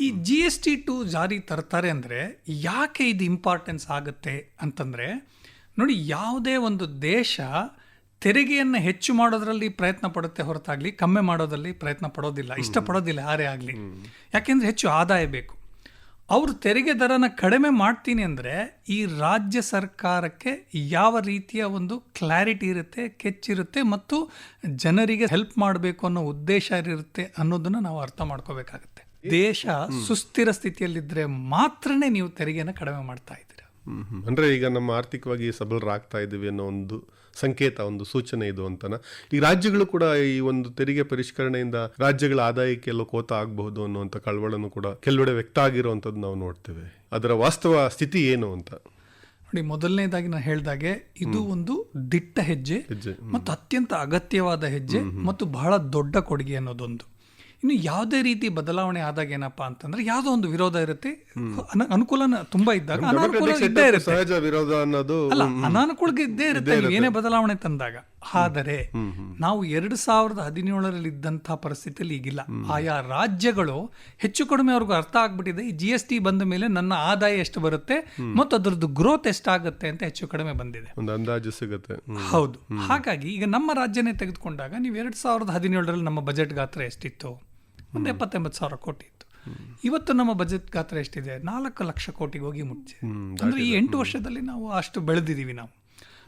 ಈ ಜಿ ಎಸ್ ಟಿ ಟು ಜಾರಿ ತರ್ತಾರೆ ಅಂದರೆ ಯಾಕೆ ಇದು ಇಂಪಾರ್ಟೆನ್ಸ್ ಆಗುತ್ತೆ ಅಂತಂದರೆ ನೋಡಿ ಯಾವುದೇ ಒಂದು ದೇಶ ತೆರಿಗೆಯನ್ನು ಹೆಚ್ಚು ಮಾಡೋದರಲ್ಲಿ ಪ್ರಯತ್ನ ಪಡುತ್ತೆ ಹೊರತಾಗಲಿ ಕಮ್ಮಿ ಮಾಡೋದರಲ್ಲಿ ಪ್ರಯತ್ನ ಪಡೋದಿಲ್ಲ ಇಷ್ಟಪಡೋದಿಲ್ಲ ಯಾರೇ ಆಗಲಿ. ಯಾಕೆಂದರೆ ಹೆಚ್ಚು ಆದಾಯ ಬೇಕು. ಅವರು ತೆರಿಗೆ ದರನ ಕಡಿಮೆ ಮಾಡ್ತೀನಿ ಅಂದರೆ ಈ ರಾಜ್ಯ ಸರ್ಕಾರಕ್ಕೆ ಯಾವ ರೀತಿಯ ಒಂದು ಕ್ಲಾರಿಟಿ ಇರುತ್ತೆ, ಕೆಚ್ಚಿರುತ್ತೆ ಮತ್ತು ಜನರಿಗೆ ಹೆಲ್ಪ್ ಮಾಡಬೇಕು ಅನ್ನೋ ಉದ್ದೇಶ ಇರುತ್ತೆ ಅನ್ನೋದನ್ನ ನಾವು ಅರ್ಥ ಮಾಡ್ಕೋಬೇಕಾಗುತ್ತೆ ದೇಶ ಸುಸ್ಥಿರ ಸ್ಥಿತಿಯಲ್ಲಿದ್ದರೆ ಮಾತ್ರನೇ ನೀವು ತೆರಿಗೆನ ಕಡಿಮೆ ಮಾಡ್ತಾ ಇದ್ದೀರಾ. ಅಂದ್ರೆ ಈಗ ನಮ್ಮ ಆರ್ಥಿಕವಾಗಿ ಸಬಲರಾಗ್ತಾ ಇದ್ದೀವಿ ಅನ್ನೋ ಒಂದು ಸಂಕೇತ ಒಂದು ಸೂಚನೆ ಇದು ಅಂತನ. ಈ ರಾಜ್ಯಗಳು ಕೂಡ ಈ ಒಂದು ತೆರಿಗೆ ಪರಿಷ್ಕರಣೆಯಿಂದ ರಾಜ್ಯಗಳ ಆದಾಯಕ್ಕೆ ಎಲ್ಲೋ ಕೋತ ಆಗಬಹುದು ಅನ್ನುವಂಥ ಕಳವಳನ್ನು ಕೂಡ ಕೆಲವೆಡೆ ವ್ಯಕ್ತ ಆಗಿರುವಂಥದ್ದು ನಾವು ನೋಡ್ತೇವೆ. ಅದರ ವಾಸ್ತವ ಸ್ಥಿತಿ ಏನು ಅಂತ? ನೋಡಿ ಮೊದಲನೇದಾಗಿ ನಾನು ಹೇಳ್ದಾಗೆ ಇದು ಒಂದು ದಿಟ್ಟ ಹೆಜ್ಜೆ ಹೆಜ್ಜೆ. ಮತ್ತು ಅತ್ಯಂತ ಅಗತ್ಯವಾದ ಹೆಜ್ಜೆ ಮತ್ತು ಬಹಳ ದೊಡ್ಡ ಕೊಡುಗೆ ಅನ್ನೋದೊಂದು. ಇನ್ನು ಯಾವುದೇ ರೀತಿ ಬದಲಾವಣೆ ಆದಾಗ ಏನಪ್ಪ ಅಂತಂದ್ರೆ ಯಾವುದೋ ಒಂದು ವಿರೋಧ ಇರುತ್ತೆ. ಅನ- ಅನುಕೂಲ ತುಂಬಾ ಇದ್ದಾಗ ಅನಾನುಕೂಲ ಇದ್ದೇ ಇರುತ್ತೆ. ಸಹಜ ವಿರೋಧ ಅನ್ನೋದು ಅಲ್ಲ ಅನಾನುಕೂಲ ಇದ್ದೇ ಇರುತ್ತೆ. ಏನೇ ಬದಲಾವಣೆ ತಂದಾಗ. ಆದರೆ ನಾವು ಎರಡು ಸಾವಿರದ ಹದಿನೇಳರಲ್ಲಿ ಇದ್ದಂತಹ ಪರಿಸ್ಥಿತಿಯಲ್ಲಿ ಈಗಿಲ್ಲ. ಆಯಾ ರಾಜ್ಯಗಳು ಹೆಚ್ಚು ಕಡಿಮೆ ಅವ್ರಿಗೂ ಅರ್ಥ ಆಗ್ಬಿಟ್ಟಿದೆ. ಈ ಜಿ ಎಸ್ ಟಿ ಬಂದ ಮೇಲೆ ನನ್ನ ಆದಾಯ ಎಷ್ಟು ಬರುತ್ತೆ ಮತ್ತು ಅದರದ್ದು ಗ್ರೋತ್ ಎಷ್ಟಾಗುತ್ತೆ ಅಂತ ಹೆಚ್ಚು ಕಡಿಮೆ ಬಂದಿದೆ. ಒಂದು ಅಂದಾಜು ಸಿಗುತ್ತೆ. ಹೌದು. ಹಾಗಾಗಿ ಈಗ ನಮ್ಮ ರಾಜ್ಯನೇ ತೆಗೆದುಕೊಂಡಾಗ ನೀವು ಎರಡು ಸಾವಿರದ ಹದಿನೇಳರಲ್ಲಿ ನಮ್ಮ ಬಜೆಟ್ ಗಾತ್ರ ಎಷ್ಟಿತ್ತು? ಒಂದು ಎಪ್ಪತ್ತೆಂಬತ್ತು ಸಾವಿರ ಕೋಟಿ ಇತ್ತು. ಇವತ್ತು ನಮ್ಮ ಬಜೆಟ್ ಗಾತ್ರ ಎಷ್ಟಿದೆ? ನಾಲ್ಕು ಲಕ್ಷ ಕೋಟಿಗೆ ಹೋಗಿ ಮುಂಚೆ ಅಂದರೆ ಈ ಎಂಟು ವರ್ಷದಲ್ಲಿ ನಾವು ಅಷ್ಟು ಬೆಳೆದಿದ್ದೀವಿ ನಾವು.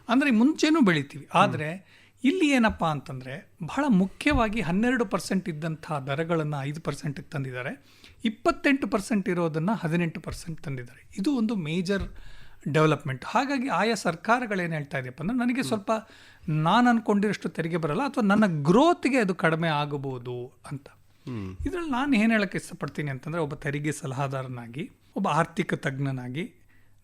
ಅಂದರೆ ಮುಂಚೆನೂ ಬೆಳಿತೀವಿ. ಆದರೆ ಇಲ್ಲಿ ಏನಪ್ಪ ಅಂತಂದರೆ ಬಹಳ ಮುಖ್ಯವಾಗಿ ಹನ್ನೆರಡು ಪರ್ಸೆಂಟ್ ಇದ್ದಂಥ ದರಗಳನ್ನು ಐದು ಪರ್ಸೆಂಟಿಗೆ ತಂದಿದ್ದಾರೆ. ಇಪ್ಪತ್ತೆಂಟು ಪರ್ಸೆಂಟ್ ಇರೋದನ್ನು ಹದಿನೆಂಟು ಪರ್ಸೆಂಟ್ ತಂದಿದ್ದಾರೆ. ಇದು ಒಂದು ಮೇಜರ್ ಡೆವಲಪ್ಮೆಂಟ್. ಹಾಗಾಗಿ ಆಯಾ ಸರ್ಕಾರಗಳೇನು ಹೇಳ್ತಾ ಇದೆಯಪ್ಪ ಅಂದ್ರೆ ನನಗೆ ಸ್ವಲ್ಪ ನಾನು ಅಂದ್ಕೊಂಡಿರೋಷ್ಟು ತೆರಿಗೆ ಬರಲ್ಲ ಅಥವಾ ನನ್ನ ಗ್ರೋತ್ಗೆ ಅದು ಕಡಿಮೆ ಆಗಬಹುದು ಅಂತ. ಇದರಲ್ಲಿ ನಾನು ಏನು ಹೇಳಕ್ಕೆ ಇಷ್ಟಪಡ್ತೀನಿ ಅಂತಂದರೆ ಒಬ್ಬ ತೆರಿಗೆ ಸಲಹಾದಾರನಾಗಿ ಒಬ್ಬ ಆರ್ಥಿಕ ತಜ್ಞನಾಗಿ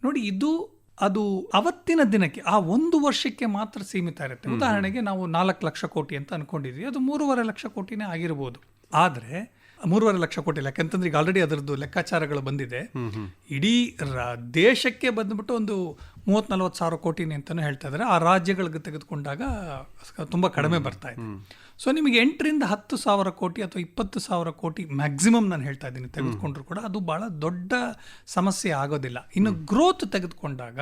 ನೋಡಿ ಇದು ಅದು ಅವತ್ತಿನ ದಿನಕ್ಕೆ ಆ ಒಂದು ವರ್ಷಕ್ಕೆ ಮಾತ್ರ ಸೀಮಿತ ಇರುತ್ತೆ. ಉದಾಹರಣೆಗೆ ನಾವು ನಾಲ್ಕು ಲಕ್ಷ ಕೋಟಿ ಅಂತ ಅನ್ಕೊಂಡಿದ್ವಿ ಅದು ಮೂರುವರೆ ಲಕ್ಷ ಕೋಟಿನೇ ಆಗಿರ್ಬೋದು. ಆದರೆ ಮೂರುವರೆ ಲಕ್ಷ ಕೋಟಿ ಯಾಕಂತಂದ್ರೆ ಈಗ ಆಲ್ರೆಡಿ ಅದರದ್ದು ಲೆಕ್ಕಾಚಾರಗಳು ಬಂದಿದೆ. ಇಡೀ ದೇಶಕ್ಕೆ ಬಂದ್ಬಿಟ್ಟು ಒಂದು ಮೂವತ್ ನಲ್ವತ್ತು ಸಾವಿರ ಕೋಟಿನೇ ಅಂತಾನು ಹೇಳ್ತಾ ಇದ್ದಾರೆ. ಆ ರಾಜ್ಯಗಳಿಗೆ ತೆಗೆದುಕೊಂಡಾಗ ತುಂಬ ಕಡಿಮೆ ಬರ್ತಾ ಇದೆ. ಸೊ ನಿಮಗೆ ಎಂಟರಿಂದ ಹತ್ತು ಸಾವಿರ ಕೋಟಿ ಅಥವಾ ಇಪ್ಪತ್ತು ಸಾವಿರ ಕೋಟಿ ಮ್ಯಾಕ್ಸಿಮಮ್ ನಾನು ಹೇಳ್ತಾ ಇದ್ದೀನಿ ತೆಗೆದುಕೊಂಡ್ರು ಕೂಡ ಅದು ಬಹಳ ದೊಡ್ಡ ಸಮಸ್ಯೆ ಆಗೋದಿಲ್ಲ. ಇನ್ನು ಗ್ರೋತ್ ತೆಗೆದುಕೊಂಡಾಗ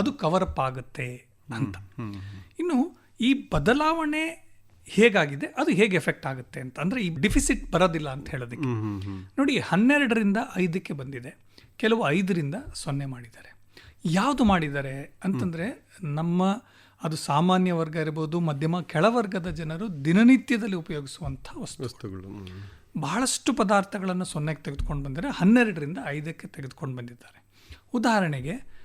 ಅದು ಕವರ್ ಅಪ್ ಆಗುತ್ತೆ ಅಂತ. ಇನ್ನು ಈ ಬದಲಾವಣೆ ಹೇಗಾಗಿದೆ? ಅದು ಹೇಗೆ ಎಫೆಕ್ಟ್ ಆಗುತ್ತೆ ಅಂತ. ಅಂದರೆ ಈ ಡಿಫಿಸಿಟ್ ಬರೋದಿಲ್ಲ ಅಂತ ಹೇಳೋದಕ್ಕೆ. ನೋಡಿ ಹನ್ನೆರಡರಿಂದ ಐದಕ್ಕೆ ಬಂದಿದೆ. ಕೆಲವು ಐದರಿಂದ ಸೊನ್ನೆ ಮಾಡಿದ್ದಾರೆ. ಯಾವುದು ಮಾಡಿದ್ದಾರೆ ಅಂತಂದ್ರೆ ನಮ್ಮ ಅದು ಸಾಮಾನ್ಯ ವರ್ಗ ಇರ್ಬೋದು ಮಧ್ಯಮ ಕೆಳವರ್ಗದ ಜನರು ದಿನನಿತ್ಯದಲ್ಲಿ ಉಪಯೋಗಿಸುವಂಥ ವಸ್ತು. ವಸ್ತುಗಳು ಬಹಳಷ್ಟು ಪದಾರ್ಥಗಳನ್ನು ಸೊನ್ನೆಗೆ ತೆಗೆದುಕೊಂಡು ಬಂದರೆ ಹನ್ನೆರಡರಿಂದ ಐದಕ್ಕೆ ತೆಗೆದುಕೊಂಡು ಬಂದಿದ್ದಾರೆ. ಉದಾಹರಣೆಗೆ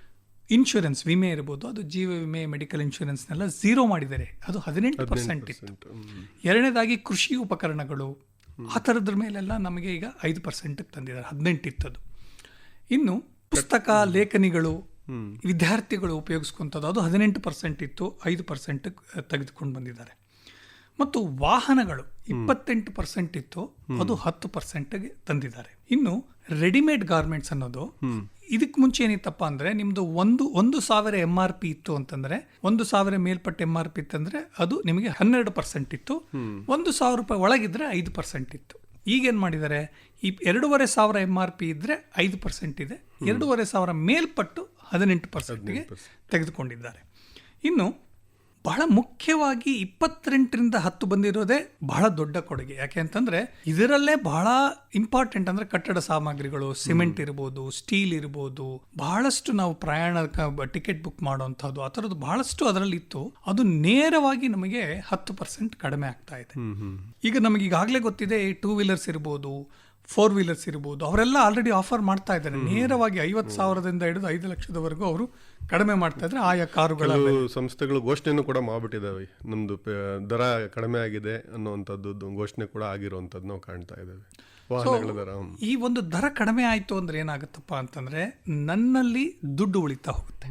ಇನ್ಶೂರೆನ್ಸ್ ವಿಮೆ ಇರ್ಬೋದು ಅದು ಜೀವ ವಿಮೆ ಮೆಡಿಕಲ್ ಇನ್ಶೂರೆನ್ಸ್ನೆಲ್ಲ ಝೀರೋ ಮಾಡಿದ್ದಾರೆ. ಅದು ಹದಿನೆಂಟು ಪರ್ಸೆಂಟ್ ಇತ್ತು. ಎರಡನೇದಾಗಿ ಕೃಷಿ ಉಪಕರಣಗಳು. ಆ ಥರದ್ರ ಮೇಲೆಲ್ಲ ನಮಗೆ ಈಗ ಐದು ಪರ್ಸೆಂಟ್ಗೆ ತಂದಿದ್ದಾರೆ. ಹದಿನೆಂಟು ಇತ್ತದು. ಇನ್ನು ಪುಸ್ತಕ ಲೇಖನಿಗಳು ವಿದ್ಯಾರ್ಥಿಗಳು ಉಪಯೋಗಿಸ್ಕೊಂಥದ್ದು ಅದು ಹದಿನೆಂಟು ಪರ್ಸೆಂಟ್ ಇತ್ತು. ಐದು ಪರ್ಸೆಂಟ್ ತೆಗೆದುಕೊಂಡು ಬಂದಿದ್ದಾರೆ. ಮತ್ತು ವಾಹನಗಳು ಇಪ್ಪತ್ತೆಂಟು ಪರ್ಸೆಂಟ್ ಇತ್ತು ಅದು ಹತ್ತು ಪರ್ಸೆಂಟ್ಗೆ ತಂದಿದ್ದಾರೆ. ಇನ್ನು ರೆಡಿಮೇಡ್ ಗಾರ್ಮೆಂಟ್ಸ್ ಅನ್ನೋದು ಇದಕ್ಕೆ ಮುಂಚೆ ಏನಿತ್ತಪ್ಪ ಅಂದ್ರೆ ನಿಮ್ದು ಒಂದು ಒಂದು ಸಾವಿರ ಎಂ ಆರ್ ಪಿ ಇತ್ತು ಅಂತಂದ್ರೆ ಒಂದು ಸಾವಿರ ಮೇಲ್ಪಟ್ಟ ಎಂ ಆರ್ ಪಿ ಇತ್ತಂದ್ರೆ ಅದು ನಿಮಗೆ ಹನ್ನೆರಡು ಪರ್ಸೆಂಟ್ ಇತ್ತು ಒಂದು ಸಾವಿರ ರೂಪಾಯಿ ಒಳಗಿದ್ರೆ ಐದು ಪರ್ಸೆಂಟ್ ಇತ್ತು. ಈಗೇನು ಮಾಡಿದ್ದಾರೆ ಈ ಎರಡೂವರೆ ಸಾವಿರ ಎಂ ಆರ್ ಪಿ ಇದ್ರೆ ಐದು ಪರ್ಸೆಂಟ್ ಇದೆ ಎರಡೂವರೆ ಸಾವಿರ ಮೇಲ್ಪಟ್ಟು ಹದಿನೆಂಟು ಪರ್ಸೆಂಟ್ಗೆ ತೆಗೆದುಕೊಂಡಿದ್ದಾರೆ. ಇನ್ನು ಬಹಳ ಮುಖ್ಯವಾಗಿ ಇಪ್ಪತ್ತೆಂಟರಿಂದ ಹತ್ತು ಬಂದಿರೋದೇ ಬಹಳ ದೊಡ್ಡ ಕೊಡುಗೆ. ಯಾಕೆ ಅಂತಂದ್ರೆ ಇದರಲ್ಲೇ ಬಹಳ ಇಂಪಾರ್ಟೆಂಟ್ ಅಂದ್ರೆ ಕಟ್ಟಡ ಸಾಮಗ್ರಿಗಳು ಸಿಮೆಂಟ್ ಇರ್ಬೋದು ಸ್ಟೀಲ್ ಇರ್ಬೋದು ಬಹಳಷ್ಟು ನಾವು ಪ್ರಯಾಣ ಟಿಕೆಟ್ ಬುಕ್ ಮಾಡುವಂಥದ್ದು ಆ ಥರದ್ದು ಬಹಳಷ್ಟು ಅದರಲ್ಲಿ ಇತ್ತು ಅದು ನೇರವಾಗಿ ನಮಗೆ ಹತ್ತು ಪರ್ಸೆಂಟ್ ಕಡಿಮೆ ಆಗ್ತಾ ಇದೆ. ಈಗ ನಮಗೆ ಈಗಾಗಲೇ ಗೊತ್ತಿದೆ ಟೂ ವೀಲರ್ಸ್ ಇರ್ಬೋದು ಫೋರ್ ವೀಲರ್ಸ್ ಇರ್ಬೋದು. ಅವರೆಲ್ಲ ಆಲ್ರೆಡಿ ಆಫರ್ ಮಾಡ್ತಾ ಇದ್ದಾರೆ. ನೇರವಾಗಿ ಐವತ್ತು ಸಾವಿರದಿಂದ ಹಿಡಿದು ಐದು ಲಕ್ಷದವರೆಗೂ ಅವರು ಕಡಿಮೆ ಮಾಡ್ತಾ ಇದ್ರೆ ಆಯಾ ಕಾರುಗಳು ಸಂಸ್ಥೆಗಳು ಘೋಷಣೆಯನ್ನು ಕೂಡ ಮಾಡಿಬಿಟ್ಟಿದ್ದಾವೆ. ನಮ್ಮದು ದರ ಕಡಿಮೆ ಆಗಿದೆ ಅನ್ನುವಂಥದ್ದು ಘೋಷಣೆ ಕೂಡ ಆಗಿರುವಂಥದ್ದು ನಾವು ಕಾಣ್ತಾ ಇದ್ದೇವೆ. ಈ ಒಂದು ದರ ಕಡಿಮೆ ಆಯಿತು ಅಂದ್ರೆ ಏನಾಗುತ್ತಪ್ಪ ಅಂತಂದ್ರೆ ನನ್ನಲ್ಲಿ ದುಡ್ಡು ಉಳಿತಾ ಹೋಗುತ್ತೆ.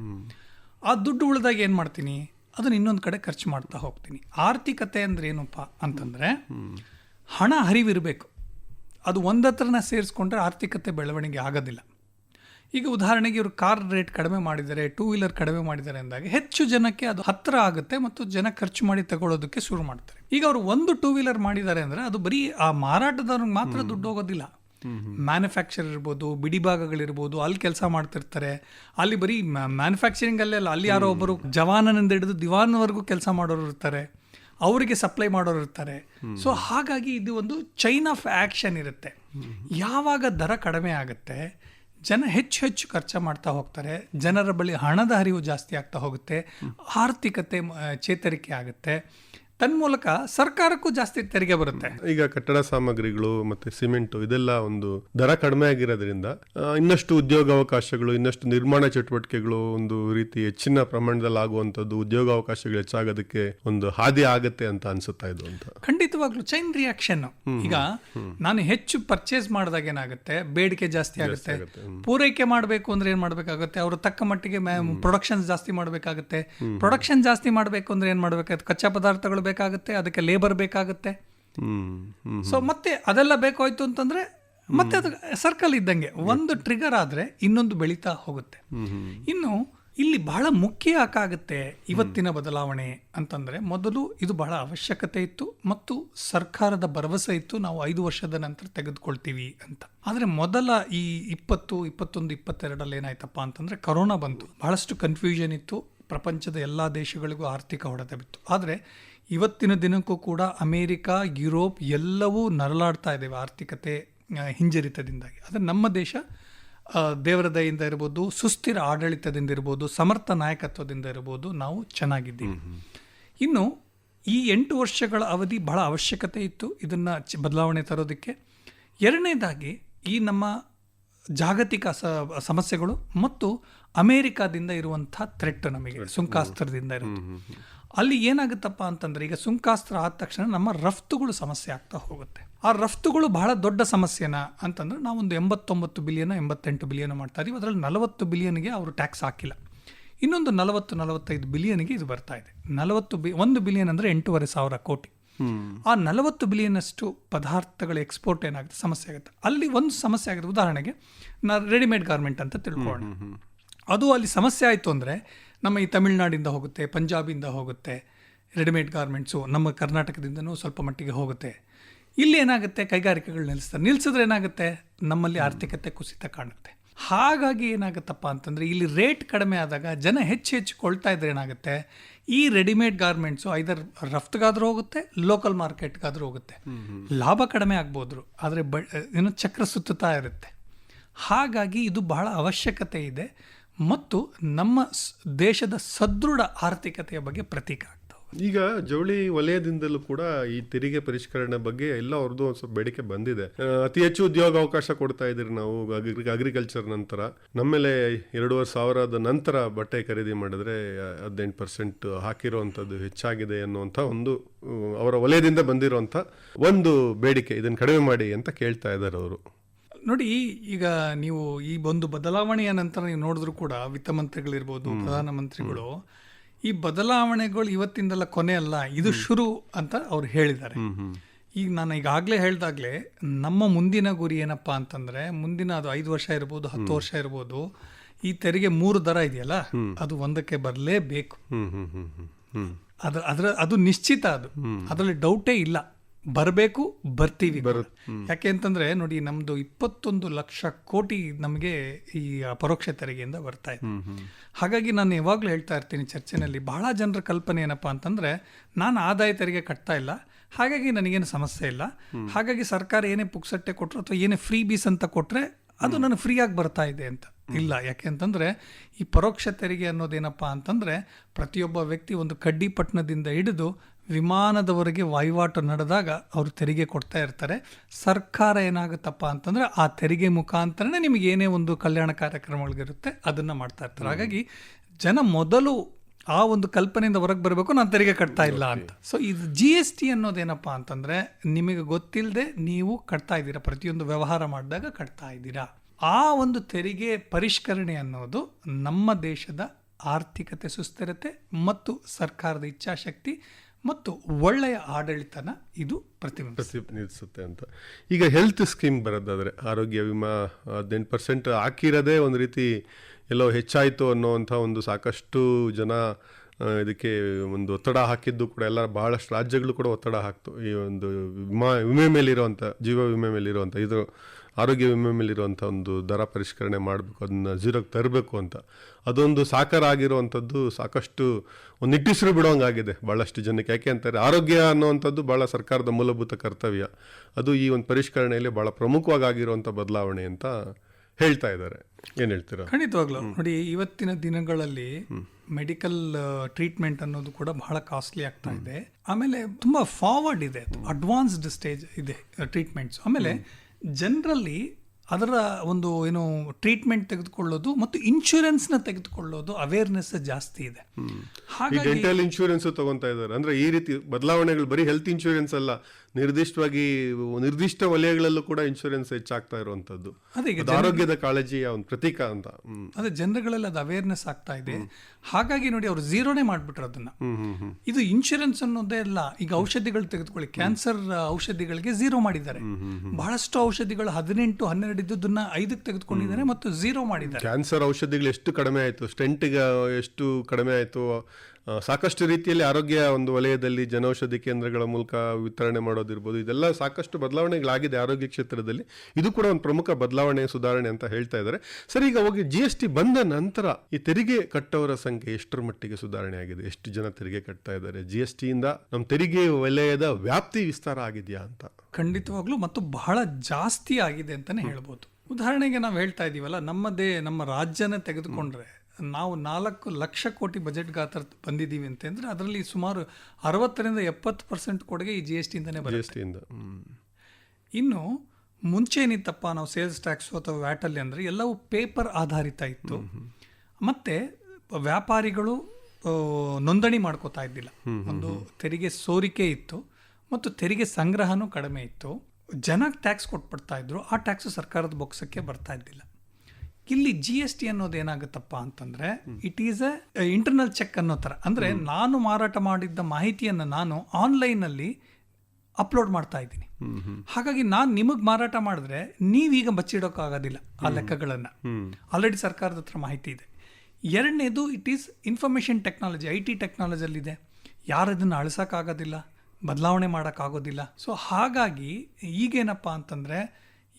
ಆ ದುಡ್ಡು ಉಳಿದಾಗ ಏನು ಮಾಡ್ತೀನಿ? ಅದನ್ನ ಇನ್ನೊಂದು ಕಡೆ ಖರ್ಚು ಮಾಡ್ತಾ ಹೋಗ್ತೀನಿ. ಆರ್ಥಿಕತೆ ಅಂದ್ರೆ ಏನಪ್ಪ ಅಂತಂದ್ರೆ ಹಣ ಹರಿವಿರಬೇಕು. ಅದು ಒಂದತ್ರನ ಸೇರಿಸ್ಕೊಂಡ್ರೆ ಆರ್ಥಿಕತೆ ಬೆಳವಣಿಗೆ ಆಗೋದಿಲ್ಲ. ಈಗ ಉದಾಹರಣೆಗೆ ಇವರು ಕಾರ್ ರೇಟ್ ಕಡಿಮೆ ಮಾಡಿದ್ದಾರೆ ಟೂ ವೀಲರ್ ಕಡಿಮೆ ಮಾಡಿದ್ದಾರೆ ಅಂದಾಗ ಹೆಚ್ಚು ಜನಕ್ಕೆ ಅದು ಹತ್ತಿರ ಆಗುತ್ತೆ ಮತ್ತು ಜನ ಖರ್ಚು ಮಾಡಿ ತಗೊಳ್ಳೋದಕ್ಕೆ ಶುರು ಮಾಡ್ತಾರೆ. ಈಗ ಅವರು ಒಂದು ಟೂ ವೀಲರ್ ಮಾಡಿದ್ದಾರೆ ಅಂದರೆ ಅದು ಬರೀ ಆ ಮಾರಾಟದವ್ರಿಗೆ ಮಾತ್ರ ದುಡ್ಡು ಹೋಗೋದಿಲ್ಲ. ಮ್ಯಾನುಫ್ಯಾಕ್ಚರ್ ಇರ್ಬೋದು ಬಿಡಿ ಭಾಗಗಳಿರ್ಬೋದು ಅಲ್ಲಿ ಕೆಲಸ ಮಾಡ್ತಿರ್ತಾರೆ. ಅಲ್ಲಿ ಬರೀ ಮ್ಯಾನುಫ್ಯಾಕ್ಚರಿಂಗ್ ಅಲ್ಲೇ ಅಲ್ಲ ಅಲ್ಲಿ ಯಾರೋ ಒಬ್ಬರು ಜವಾನನಿಂದ ಹಿಡಿದು ದಿವಾನ್ವರೆಗೂ ಕೆಲಸ ಮಾಡೋರು ಇರ್ತಾರೆ. ಅವರಿಗೆ ಸಪ್ಲೈ ಮಾಡೋರು ಇರ್ತಾರೆ. ಸೊ ಹಾಗಾಗಿ ಇದು ಒಂದು ಚೈನ್ ಆಫ್ ಆ್ಯಕ್ಷನ್ ಇರುತ್ತೆ. ಯಾವಾಗ ದರ ಕಡಿಮೆ ಆಗುತ್ತೆ ಜನ ಹೆಚ್ಚು ಹೆಚ್ಚು ಖರ್ಚು ಮಾಡ್ತಾ ಹೋಗ್ತಾರೆ ಜನರ ಬಳಿ ಹಣದ ಹರಿವು ಜಾಸ್ತಿ ಆಗ್ತಾ ಹೋಗುತ್ತೆ ಆರ್ಥಿಕತೆ ಚೇತರಿಕೆ ಆಗುತ್ತೆ. ತನ್ಮೂಲಕ ಸರ್ಕಾರಕ್ಕೂ ಜಾಸ್ತಿ ತೆರಿಗೆ ಬರುತ್ತೆ. ಈಗ ಕಟ್ಟಡ ಸಾಮಗ್ರಿಗಳು ಮತ್ತೆ ಸಿಮೆಂಟ್ ಇದೆಲ್ಲ ಒಂದು ದರ ಕಡಿಮೆ ಆಗಿರೋದ್ರಿಂದ ಇನ್ನಷ್ಟು ಉದ್ಯೋಗಾವಕಾಶಗಳು ಇನ್ನಷ್ಟು ನಿರ್ಮಾಣ ಚಟುವಟಿಕೆಗಳು ಒಂದು ರೀತಿ ಹೆಚ್ಚಿನ ಪ್ರಮಾಣದಲ್ಲಿ ಆಗುವಂತದ್ದು ಉದ್ಯೋಗಾವಕಾಶಗಳು ಹೆಚ್ಚಾಗೋದಕ್ಕೆ ಒಂದು ಹಾದಿ ಆಗತ್ತೆ ಅಂತ ಅನ್ಸುತ್ತಾ ಇದು ಅಂತ? ಖಂಡಿತವಾಗ್ಲೂ ಚೈನ್ ರಿಯಾಕ್ಷನ್ ಈಗ ನಾನು ಹೆಚ್ಚು ಪರ್ಚೇಸ್ ಮಾಡಿದಾಗ ಏನಾಗುತ್ತೆ? ಬೇಡಿಕೆ ಜಾಸ್ತಿ ಆಗುತ್ತೆ. ಪೂರೈಕೆ ಮಾಡಬೇಕು ಅಂದ್ರೆ ಏನ್ ಮಾಡ್ಬೇಕಾಗುತ್ತೆ? ಅವರು ತಕ್ಕ ಮಟ್ಟಿಗೆ ಪ್ರೊಡಕ್ಷನ್ ಜಾಸ್ತಿ ಮಾಡಬೇಕಾಗುತ್ತೆ. ಪ್ರೊಡಕ್ಷನ್ ಜಾಸ್ತಿ ಮಾಡಬೇಕು ಅಂದ್ರೆ ಏನ್ ಮಾಡ್ಬೇಕಾಗುತ್ತೆ? ಕಚ್ಚಾ ಪದಾರ್ಥಗಳು ಬೇಕಾಗುತ್ತೆ ಅದಕ್ಕೆ ಲೇಬರ್ ಬೇಕಾಗುತ್ತೆ. ಸೊ ಮತ್ತೆ ಅದೆಲ್ಲ ಬೇಕಾಯ್ತು ಅಂತಂದ್ರೆ ಮತ್ತೆ ಅದು ಸರ್ಕಲ್ ಇದ್ದಂಗೆ ಒಂದು ಟ್ರಿಗರ್ ಆದ್ರೆ ಇನ್ನೊಂದು ಬೆಳೀತಾ ಹೋಗುತ್ತೆ. ಇನ್ನು ಇಲ್ಲಿ ಬಹಳ ಮುಖ್ಯ ಯಾಕಾಗುತ್ತೆ ಇವತ್ತಿನ ಬದಲಾವಣೆ ಅಂತಂದ್ರೆ ಮೊದಲು ಇದು ಬಹಳ ಅವಶ್ಯಕತೆ ಇತ್ತು ಮತ್ತು ಸರ್ಕಾರದ ಭರವಸೆ ಇತ್ತು ನಾವು ಐದು ವರ್ಷದ ನಂತರ ತೆಗೆದುಕೊಳ್ತೀವಿ ಅಂತ. ಆದ್ರೆ ಮೊದಲ ಈ ಇಪ್ಪತ್ತು ಇಪ್ಪತ್ತೊಂದು ಇಪ್ಪತ್ತೆರಡಲ್ಲಿ ಏನಾಯ್ತಪ್ಪ ಅಂತಂದ್ರೆ ಕರೋನಾ ಬಂತು. ಬಹಳಷ್ಟು ಕನ್ಫ್ಯೂಷನ್ ಇತ್ತು. ಪ್ರಪಂಚದ ಎಲ್ಲ ದೇಶಗಳಿಗೂ ಆರ್ಥಿಕ ಹೊಡೆತ ಬಿತ್ತು. ಆದರೆ ಇವತ್ತಿನ ದಿನಕ್ಕೂ ಕೂಡ ಅಮೇರಿಕಾ, ಯುರೋಪ್ ಎಲ್ಲವೂ ನರಳಾಡ್ತಾ ಇದ್ದೇವೆ ಆರ್ಥಿಕತೆ ಹಿಂಜರಿತದಿಂದಾಗಿ. ಆದರೆ ನಮ್ಮ ದೇಶ ದೇವರ ದಯಿಂದ ಇರ್ಬೋದು, ಸುಸ್ಥಿರ ಆಡಳಿತದಿಂದ ಇರ್ಬೋದು, ಸಮರ್ಥ ನಾಯಕತ್ವದಿಂದ ಇರ್ಬೋದು, ನಾವು ಚೆನ್ನಾಗಿದ್ದೀವಿ. ಇನ್ನು ಈ ಎಂಟು ವರ್ಷಗಳ ಅವಧಿ ಬಹಳ ಅವಶ್ಯಕತೆ ಇತ್ತು. ಇದನ್ನು ಬದಲಾವಣೆ ತರೋದಕ್ಕೆ. ಎರಡನೇದಾಗಿ ಈ ನಮ್ಮ ಜಾಗತಿಕ ಸಮಸ್ಯೆಗಳು ಮತ್ತು ಅಮೇರಿಕಾದಿಂದ ಇರುವಂಥ ಥ್ರೆಟ್ ನಮಗೆ ಸುಂಕಾಸ್ತ್ರದಿಂದ ಇರುತ್ತೆ. ಅಲ್ಲಿ ಏನಾಗುತ್ತಪ್ಪ ಅಂತಂದರೆ ಈಗ ಸುಂಕಾಸ್ತ್ರ ಆದ ತಕ್ಷಣ ನಮ್ಮ ರಫ್ತುಗಳು ಸಮಸ್ಯೆ ಆಗ್ತಾ ಹೋಗುತ್ತೆ. ಆ ರಫ್ತುಗಳು ಬಹಳ ದೊಡ್ಡ ಸಮಸ್ಯೆನ ಅಂತಂದ್ರೆ ನಾವೊಂದು ಎಂಬತ್ತೊಂಬತ್ತು ಬಿಲಿಯನ್ ಎಂಬತ್ತೆಂಟು ಬಿಲಿಯನ್ ಮಾಡ್ತಾ ಇದೀವಿ. ಅದರಲ್ಲಿ ನಲವತ್ತು ಬಿಲಿಯನ್ಗೆ ಅವರು ಟ್ಯಾಕ್ಸ್ ಹಾಕಿಲ್ಲ. ಇನ್ನೊಂದು ನಲವತ್ತು ನಲವತ್ತೈದು ಬಿಲಿಯನ್ಗೆ ಇದು ಬರ್ತಾ ಇದೆ. ನಲವತ್ತು ಬಿ ಒಂದು ಬಿಲಿಯನ್ ಅಂದರೆ ಎಂಟೂವರೆ ಸಾವಿರ ಕೋಟಿ. ಆ ನಲವತ್ತು ಬಿಲಿಯನ್ ಅಷ್ಟು ಪದಾರ್ಥಗಳ ಎಕ್ಸ್ಪೋರ್ಟ್ ಏನಾಗುತ್ತೆ? ಸಮಸ್ಯೆ ಆಗುತ್ತೆ. ಅಲ್ಲಿ ಒಂದು ಸಮಸ್ಯೆ ಆಗುತ್ತೆ ಉದಾಹರಣೆಗೆ ನಾ ರೆಡಿಮೇಡ್ ಗಾರ್ಮೆಂಟ್ ಅಂತ ತಿಳ್ಕೊಳ್ಳೋಣ. ಅದು ಅಲ್ಲಿ ಸಮಸ್ಯೆ ಆಯಿತು ಅಂದರೆ ನಮ್ಮ ಈ ತಮಿಳ್ನಾಡಿಂದ ಹೋಗುತ್ತೆ ಪಂಜಾಬಿಂದ ಹೋಗುತ್ತೆ ರೆಡಿಮೇಡ್ ಗಾರ್ಮೆಂಟ್ಸು ನಮ್ಮ ಕರ್ನಾಟಕದಿಂದನೂ ಸ್ವಲ್ಪ ಮಟ್ಟಿಗೆ ಹೋಗುತ್ತೆ. ಇಲ್ಲಿ ಏನಾಗುತ್ತೆ? ಕೈಗಾರಿಕೆಗಳು ನಿಲ್ಲಿಸ್ತಾರೆ. ನಿಲ್ಲಿಸಿದ್ರೆ ಏನಾಗುತ್ತೆ? ನಮ್ಮಲ್ಲಿ ಆರ್ಥಿಕತೆ ಕುಸಿತ ಕಾಣುತ್ತೆ. ಹಾಗಾಗಿ ಏನಾಗುತ್ತಪ್ಪ ಅಂತಂದರೆ ಇಲ್ಲಿ ರೇಟ್ ಕಡಿಮೆ ಆದಾಗ ಜನ ಹೆಚ್ಚು ಹೆಚ್ಚು ಕೊಳ್ತಾ ಇದ್ರೆ ಏನಾಗುತ್ತೆ? ಈ ರೆಡಿಮೇಡ್ ಗಾರ್ಮೆಂಟ್ಸು ಐದರ್ ರಫ್ತಿಗಾದ್ರೂ ಹೋಗುತ್ತೆ ಲೋಕಲ್ ಮಾರ್ಕೆಟ್ಗಾದ್ರೂ ಹೋಗುತ್ತೆ. ಲಾಭ ಕಡಿಮೆ ಆಗ್ಬೋದ್ರು ಆದರೆ ಬ ಏನು ಚಕ್ರ ಸುತ್ತುತ್ತಾ ಇರುತ್ತೆ. ಹಾಗಾಗಿ ಇದು ಬಹಳ ಅವಶ್ಯಕತೆ ಇದೆ ಮತ್ತು ನಮ್ಮ ದೇಶದ ಸದೃಢ ಆರ್ಥಿಕತೆಯ ಬಗ್ಗೆ ಪ್ರತೀಕ. ಈಗ ಜವಳಿ ವಲಯದಿಂದಲೂ ಕೂಡ ಈ ತೆರಿಗೆ ಪರಿಷ್ಕರಣೆ ಬಗ್ಗೆ ಎಲ್ಲ ಅವ್ರದ್ದು ಒಂದು ಸ್ವಲ್ಪ ಬೇಡಿಕೆ ಬಂದಿದೆ. ಅತಿ ಹೆಚ್ಚು ಉದ್ಯೋಗ ಅವಕಾಶ ಕೊಡ್ತಾ ಇದ್ರಿ ನಾವು ಅಗ್ರಿಕಲ್ಚರ್ ನಂತರ. ನಮ್ಮೇಲೆ ಎರಡೂವರೆ ಸಾವಿರದ ನಂತರ ಬಟ್ಟೆ ಖರೀದಿ ಮಾಡಿದ್ರೆ ಹದಿನೆಂಟು ಪರ್ಸೆಂಟ್ ಹಾಕಿರುವಂಥದ್ದು ಹೆಚ್ಚಾಗಿದೆ ಅನ್ನುವಂಥ ಒಂದು ಅವರ ವಲಯದಿಂದ ಬಂದಿರುವಂಥ ಒಂದು ಬೇಡಿಕೆ ಇದನ್ನು ಕಡಿಮೆ ಮಾಡಿ ಅಂತ ಕೇಳ್ತಾ ಇದ್ದಾರೆ ಅವರು. ನೋಡಿ ಈಗ ನೀವು ಈ ಒಂದು ಬದಲಾವಣೆಯ ನಂತರ ನೀವು ನೋಡಿದ್ರು ಕೂಡ ವಿತ್ತ ಮಂತ್ರಿಗಳಿರ್ಬೋದು ಪ್ರಧಾನಮಂತ್ರಿಗಳು ಈ ಬದಲಾವಣೆಗಳು ಇವತ್ತಿಂದಲ್ಲ ಕೊನೆ ಅಲ್ಲ ಇದು ಶುರು ಅಂತ ಅವ್ರು ಹೇಳಿದ್ದಾರೆ. ಈಗ ನಾನು ಈಗಾಗಲೇ ಹೇಳ್ದಾಗ್ಲೆ ನಮ್ಮ ಮುಂದಿನ ಗುರಿ ಏನಪ್ಪ ಅಂತಂದ್ರೆ ಮುಂದಿನ ಅದು ಐದು ವರ್ಷ ಇರ್ಬೋದು ಹತ್ತು ವರ್ಷ ಇರ್ಬೋದು ಈ ತೆರಿಗೆ ಮೂರು ದರ ಇದೆಯಲ್ಲ ಅದು ಒಂದಕ್ಕೆ ಬರಲೇಬೇಕು. ಅದ್ರ ಅದ್ರ ಅದು ನಿಶ್ಚಿತ ಅದು. ಅದರಲ್ಲಿ ಡೌಟೇ ಇಲ್ಲ. ಬರಬೇಕು ಬರ್ತೀವಿ. ಯಾಕೆ ಅಂತಂದ್ರೆ ನೋಡಿ ನಮ್ದು ಇಪ್ಪತ್ತೊಂದು ಲಕ್ಷ ಕೋಟಿ ನಮಗೆ ಈ ಪರೋಕ್ಷ ತೆರಿಗೆಯಿಂದ ಬರ್ತಾ ಇದೆ. ಹಾಗಾಗಿ ನಾನು ಯಾವಾಗಲೂ ಹೇಳ್ತಾ ಇರ್ತೀನಿ ಚರ್ಚೆನಲ್ಲಿ ಬಹಳ ಜನರ ಕಲ್ಪನೆ ಏನಪ್ಪಾ ಅಂತಂದ್ರೆ ನಾನು ಆದಾಯ ತೆರಿಗೆ ಕಟ್ತಾ ಇಲ್ಲ ಹಾಗಾಗಿ ನನಗೇನು ಸಮಸ್ಯೆ ಇಲ್ಲ. ಹಾಗಾಗಿ ಸರ್ಕಾರ ಏನೇ ಪುಕ್ಸಟ್ಟೆ ಕೊಟ್ಟರು ಅಥವಾ ಏನೇ ಫ್ರೀ ಬೀಸ್ ಅಂತ ಕೊಟ್ರೆ ಅದು ನನಗೆ ಫ್ರೀಯಾಗಿ ಬರ್ತಾ ಇದೆ ಅಂತ. ಇಲ್ಲ ಯಾಕೆ ಅಂತಂದ್ರೆ ಈ ಪರೋಕ್ಷ ತೆರಿಗೆ ಅನ್ನೋದೇನಪ್ಪ ಅಂತಂದ್ರೆ ಪ್ರತಿಯೊಬ್ಬ ವ್ಯಕ್ತಿ ಒಂದು ಕಡ್ಡಿ ಪಟ್ಟಣದಿಂದ ಹಿಡಿದು ವಿಮಾನದವರೆಗೆ ವಹಿವಾಟು ನಡೆದಾಗ ಅವರು ತೆರಿಗೆ ಕೊಡ್ತಾ ಇರ್ತಾರೆ. ಸರ್ಕಾರ ಏನಾಗುತ್ತಪ್ಪ ಅಂತಂದ್ರೆ ಆ ತೆರಿಗೆ ಮುಖಾಂತರನೇ ನಿಮಗೆ ಏನೇ ಒಂದು ಕಲ್ಯಾಣ ಕಾರ್ಯಕ್ರಮಗಳಿರುತ್ತೆ ಅದನ್ನ ಮಾಡ್ತಾ ಇರ್ತಾರೆ. ಹಾಗಾಗಿ ಜನ ಮೊದಲು ಆ ಒಂದು ಕಲ್ಪನೆಯಿಂದ ಹೊರಗೆ ಬರಬೇಕು ನಾನು ತೆರಿಗೆ ಕಟ್ತಾ ಇಲ್ಲ ಅಂತ. ಸೊ ಇದು ಜಿ ಎಸ್ ಟಿ ಅನ್ನೋದೇನಪ್ಪ ಅಂತಂದ್ರೆ ನಿಮಗೆ ಗೊತ್ತಿಲ್ಲದೆ ನೀವು ಕಟ್ತಾ ಇದ್ದೀರಾ ಪ್ರತಿಯೊಂದು ವ್ಯವಹಾರ ಮಾಡಿದಾಗ ಕಟ್ತಾ ಇದ್ದೀರಾ. ಆ ಒಂದು ತೆರಿಗೆ ಪರಿಷ್ಕರಣೆ ಅನ್ನೋದು ನಮ್ಮ ದೇಶದ ಆರ್ಥಿಕತೆ ಸುಸ್ಥಿರತೆ ಮತ್ತು ಸರ್ಕಾರದ ಇಚ್ಛಾಶಕ್ತಿ ಮತ್ತು ಒಳ್ಳೆಯ ಆಡಳಿತನ ಇದು ಪ್ರತಿನಿಧಿಸುತ್ತೆ ಅಂತ. ಈಗ ಹೆಲ್ತ್ ಸ್ಕೀಮ್ ಬರೋದಾದರೆ ಆರೋಗ್ಯ ವಿಮಾ ಹದಿನೆಂಟು ಪರ್ಸೆಂಟ್ ಹಾಕಿರೋದೇ ಒಂದು ರೀತಿ ಎಲ್ಲೋ ಹೆಚ್ಚಾಯಿತು ಅನ್ನೋವಂಥ ಒಂದು ಸಾಕಷ್ಟು ಜನ ಇದಕ್ಕೆ ಒಂದು ಒತ್ತಡ ಹಾಕಿದ್ದು ಕೂಡ ಎಲ್ಲ ಬಹಳಷ್ಟು ರಾಜ್ಯಗಳು ಕೂಡ ಒತ್ತಡ ಹಾಕ್ತು. ಈ ಒಂದು ವಿಮಾ ವಿಮೆ ಮೇಲಿರುವಂಥ, ಜೀವ ವಿಮೆ ಮೇಲಿರುವಂಥ ಇದು ಆರೋಗ್ಯ ವಿಮೆ ಮೇಲಿರುವಂಥ ಒಂದು ದರ ಪರಿಷ್ಕರಣೆ ಮಾಡಬೇಕು ಅದನ್ನ ಝೀರೋಗೆ ತರಬೇಕು ಅಂತ. ಅದೊಂದು ಸಾಕಾರ ಆಗಿರುವಂಥದ್ದು ಸಾಕಷ್ಟು ಒಂದು ನಿಟ್ಟಿಸಿರು ಬಿಡೋಂಗಾಗಿದೆ ಭಾಳಷ್ಟು ಜನಕ್ಕೆ. ಯಾಕೆ ಅಂತಾರೆ ಆರೋಗ್ಯ ಅನ್ನುವಂಥದ್ದು ಭಾಳ ಸರ್ಕಾರದ ಮೂಲಭೂತ ಕರ್ತವ್ಯ. ಅದು ಈ ಒಂದು ಪರಿಷ್ಕರಣೆಯಲ್ಲಿ ಭಾಳ ಪ್ರಮುಖವಾಗಿ ಆಗಿರುವಂಥ ಬದಲಾವಣೆ ಅಂತ ಹೇಳ್ತಾ ಇದ್ದಾರೆ. ಏನು ಹೇಳ್ತೀರಾ? ಖಂಡಿತವಾಗ್ಲೂ. ನೋಡಿ ಇವತ್ತಿನ ದಿನಗಳಲ್ಲಿ ಮೆಡಿಕಲ್ ಟ್ರೀಟ್ಮೆಂಟ್ ಅನ್ನೋದು ಕೂಡ ಬಹಳ ಕಾಸ್ಟ್ಲಿ ಆಗ್ತಾ ಇದೆ. ಆಮೇಲೆ ತುಂಬಾ ಫಾರ್ವರ್ಡ್ ಇದೆ. ಅಡ್ವಾನ್ಸ್ಡ್ ಸ್ಟೇಜ್ ಇದೆ ಟ್ರೀಟ್ಮೆಂಟ್ಸ್ ಆಮೇಲೆ ಜನರಲ್ಲಿ ಅದರ ಒಂದು ಏನು ಟ್ರೀಟ್ಮೆಂಟ್ ತೆಗೆದುಕೊಳ್ಳೋದು ಮತ್ತು ಇನ್ಶೂರೆನ್ಸ್ನ ತೆಗೆದುಕೊಳ್ಳೋದು ಅವೇರ್ನೆಸ್ ಜಾಸ್ತಿ ಇದೆ. ಹಾಗಾಗಿ ಡೆಂಟಲ್ ಇನ್ಶೂರೆನ್ಸ್ ತಗೊಂತಾ ಇದ್ದಾರೆ. ಅಂದ್ರೆ ಈ ರೀತಿ ಬದಲಾವಣೆಗಳು ಬರೀ ಹೆಲ್ತ್ ಇನ್ಶೂರೆನ್ಸ್ ಅಲ್ಲ ನಿರ್ದಿಷ್ಟವಾಗಿ ನಿರ್ದಿಷ್ಟ ವಲಯಗಳಲ್ಲೂ ಕೂಡ ಇನ್ಶೂರೆನ್ಸ್ ಹೆಚ್ಚಾಗ್ತಾ ಇರುವಂತದ್ದು ಆರೋಗ್ಯದ ಕಾಳಜಿಯ ಒಂದು ಪ್ರತೀಕ ಅಂತ. ಅದೇ ಜನರುಗಳಲ್ಲಿ ಅದು ಅವೇರ್ನೆಸ್ ಆಗ್ತಾ ಇದೆ. ಹಾಗಾಗಿ ನೋಡಿ ಅವರು ಝೀರೋನೇ ಮಾಡ್ಬಿಟ್ರು ಅದನ್ನ. ಇದು ಇನ್ಶೂರೆನ್ಸ್ ಅನ್ನೋದೇ ಅಲ್ಲ ಈಗ ಔಷಧಿಗಳು ತೆಗೆದುಕೊಳ್ಳಿ. ಕ್ಯಾನ್ಸರ್ ಔಷಧಿಗಳಿಗೆ ಝೀರೋ ಮಾಡಿದ್ದಾರೆ. ಬಹಳಷ್ಟು ಔಷಧಿಗಳು ಹದಿನೆಂಟು ಹನ್ನೆರಡು ಇದ್ದದನ್ನ ಐದಕ್ಕೆ ತೆಗೆದುಕೊಂಡಿದ್ದಾರೆ ಮತ್ತು ಝೀರೋ ಮಾಡಿದ್ದಾರೆ. ಕ್ಯಾನ್ಸರ್ ಔಷಧಿಗಳು ಎಷ್ಟು ಕಡಿಮೆ ಆಯಿತು? ಸ್ಟೆಂಟ್ಗೆ ಎಷ್ಟು ಕಡಿಮೆ ಆಯಿತು? ಸಾಕಷ್ಟು ರೀತಿಯಲ್ಲಿ ಆರೋಗ್ಯ ಒಂದು ವಲಯದಲ್ಲಿ ಜನೌಷಧಿ ಕೇಂದ್ರಗಳ ಮೂಲಕ ವಿತರಣೆ ಮಾಡೋದಿರ್ಬೋದು. ಇದೆಲ್ಲ ಸಾಕಷ್ಟು ಬದಲಾವಣೆಗಳಾಗಿದೆ ಆರೋಗ್ಯ ಕ್ಷೇತ್ರದಲ್ಲಿ. ಇದು ಕೂಡ ಒಂದು ಪ್ರಮುಖ ಬದಲಾವಣೆ ಸುಧಾರಣೆ ಅಂತ ಹೇಳ್ತಾ ಇದ್ದಾರೆ. ಸರ್ ಈಗ ಹೋಗಿ ಜಿ ಎಸ್ ಟಿ ಬಂದ ನಂತರ ಈ ತೆರಿಗೆ ಕಟ್ಟೋರ ಸಂಖ್ಯೆ ಎಷ್ಟರ ಮಟ್ಟಿಗೆ ಸುಧಾರಣೆ ಆಗಿದೆ? ಎಷ್ಟು ಜನ ತೆರಿಗೆ ಕಟ್ತಾ ಇದ್ದಾರೆ? ಜಿ ಎಸ್ ಟಿಯಿಂದ ನಮ್ಮ ತೆರಿಗೆ ವಲಯದ ವ್ಯಾಪ್ತಿ ವಿಸ್ತಾರ ಆಗಿದೆಯಾ ಅಂತ? ಖಂಡಿತವಾಗ್ಲೂ ಮತ್ತು ಬಹಳ ಜಾಸ್ತಿ ಆಗಿದೆ ಅಂತಾನೆ ಹೇಳ್ಬೋದು. ಉದಾಹರಣೆಗೆ ನಾವು ಹೇಳ್ತಾ ಇದೀವಲ್ಲ ನಮ್ಮದೇ ನಮ್ಮ ರಾಜ್ಯನ ತೆಗೆದುಕೊಂಡ್ರೆ ನಾವು ನಾಲ್ಕು ಲಕ್ಷ ಕೋಟಿ ಬಜೆಟ್ ಗಾತ್ರ ಬಂದಿದ್ದೀವಿ ಅಂತಂದ್ರೆ ಅದರಲ್ಲಿ ಸುಮಾರು ಅರವತ್ತರಿಂದ ಎಪ್ಪತ್ತು ಪರ್ಸೆಂಟ್ ಕೊಡುಗೆ ಈ ಜಿ ಎಸ್ ಟಿಯಿಂದನೇ ಬರುತ್ತೆ. ಇನ್ನು ಮುಂಚೆ ಏನಿತ್ತಪ್ಪ ನಾವು ಸೇಲ್ಸ್ ಟ್ಯಾಕ್ಸ್ ಅಥವಾ ವ್ಯಾಟಲ್ಲಿ ಅಂದರೆ ಎಲ್ಲವೂ ಪೇಪರ್ ಆಧಾರಿತ ಇತ್ತು. ಮತ್ತು ವ್ಯಾಪಾರಿಗಳು ನೋಂದಣಿ ಮಾಡ್ಕೋತಾ ಇದ್ದಿಲ್ಲ. ಒಂದು ತೆರಿಗೆ ಸೋರಿಕೆ ಇತ್ತು ಮತ್ತು ತೆರಿಗೆ ಸಂಗ್ರಹನೂ ಕಡಿಮೆ ಇತ್ತು. ಜನ ಟ್ಯಾಕ್ಸ್ ಕೊಟ್ಬಿಡ್ತಾ ಇದ್ರು ಆ ಟ್ಯಾಕ್ಸು ಸರ್ಕಾರದ ಬೊಕ್ಸಕ್ಕೆ ಬರ್ತಾ ಇದ್ದಿಲ್ಲ. ಇಲ್ಲಿ ಜಿ ಎಸ್ ಟಿ ಅನ್ನೋದು ಏನಾಗುತ್ತಪ್ಪ ಅಂತಂದ್ರೆ it is a internal check ಅನ್ನೋ ತರ ಅಂದ್ರೆ ನಾನು ಮಾರಾಟ ಮಾಡಿದ್ದ ಮಾಹಿತಿಯನ್ನು ನಾನು ಆನ್ಲೈನಲ್ಲಿ ಅಪ್ಲೋಡ್ ಮಾಡ್ತಾ ಇದ್ದೀನಿ. ಹಾಗಾಗಿ ನಾನು ನಿಮಗೆ ಮಾರಾಟ ಮಾಡಿದ್ರೆ ನೀವೀಗ ಬಚ್ಚಿಡೋಕ್ಕಾಗೋದಿಲ್ಲ ಆ ಲೆಕ್ಕಗಳನ್ನು. ಆಲ್ರೆಡಿ ಸರ್ಕಾರದ ಹತ್ರ ಮಾಹಿತಿ ಇದೆ. ಎರಡನೇದು it is information technology I T ಟೆಕ್ನಾಲಜಿಯಲ್ಲಿದೆ ಯಾರು ಅದನ್ನು ಅಳಿಸೋಕ್ಕಾಗೋದಿಲ್ಲ ಬದಲಾವಣೆ ಮಾಡೋಕ್ಕಾಗೋದಿಲ್ಲ ಸೊ ಹಾಗಾಗಿ ಈಗೇನಪ್ಪ ಅಂತಂದರೆ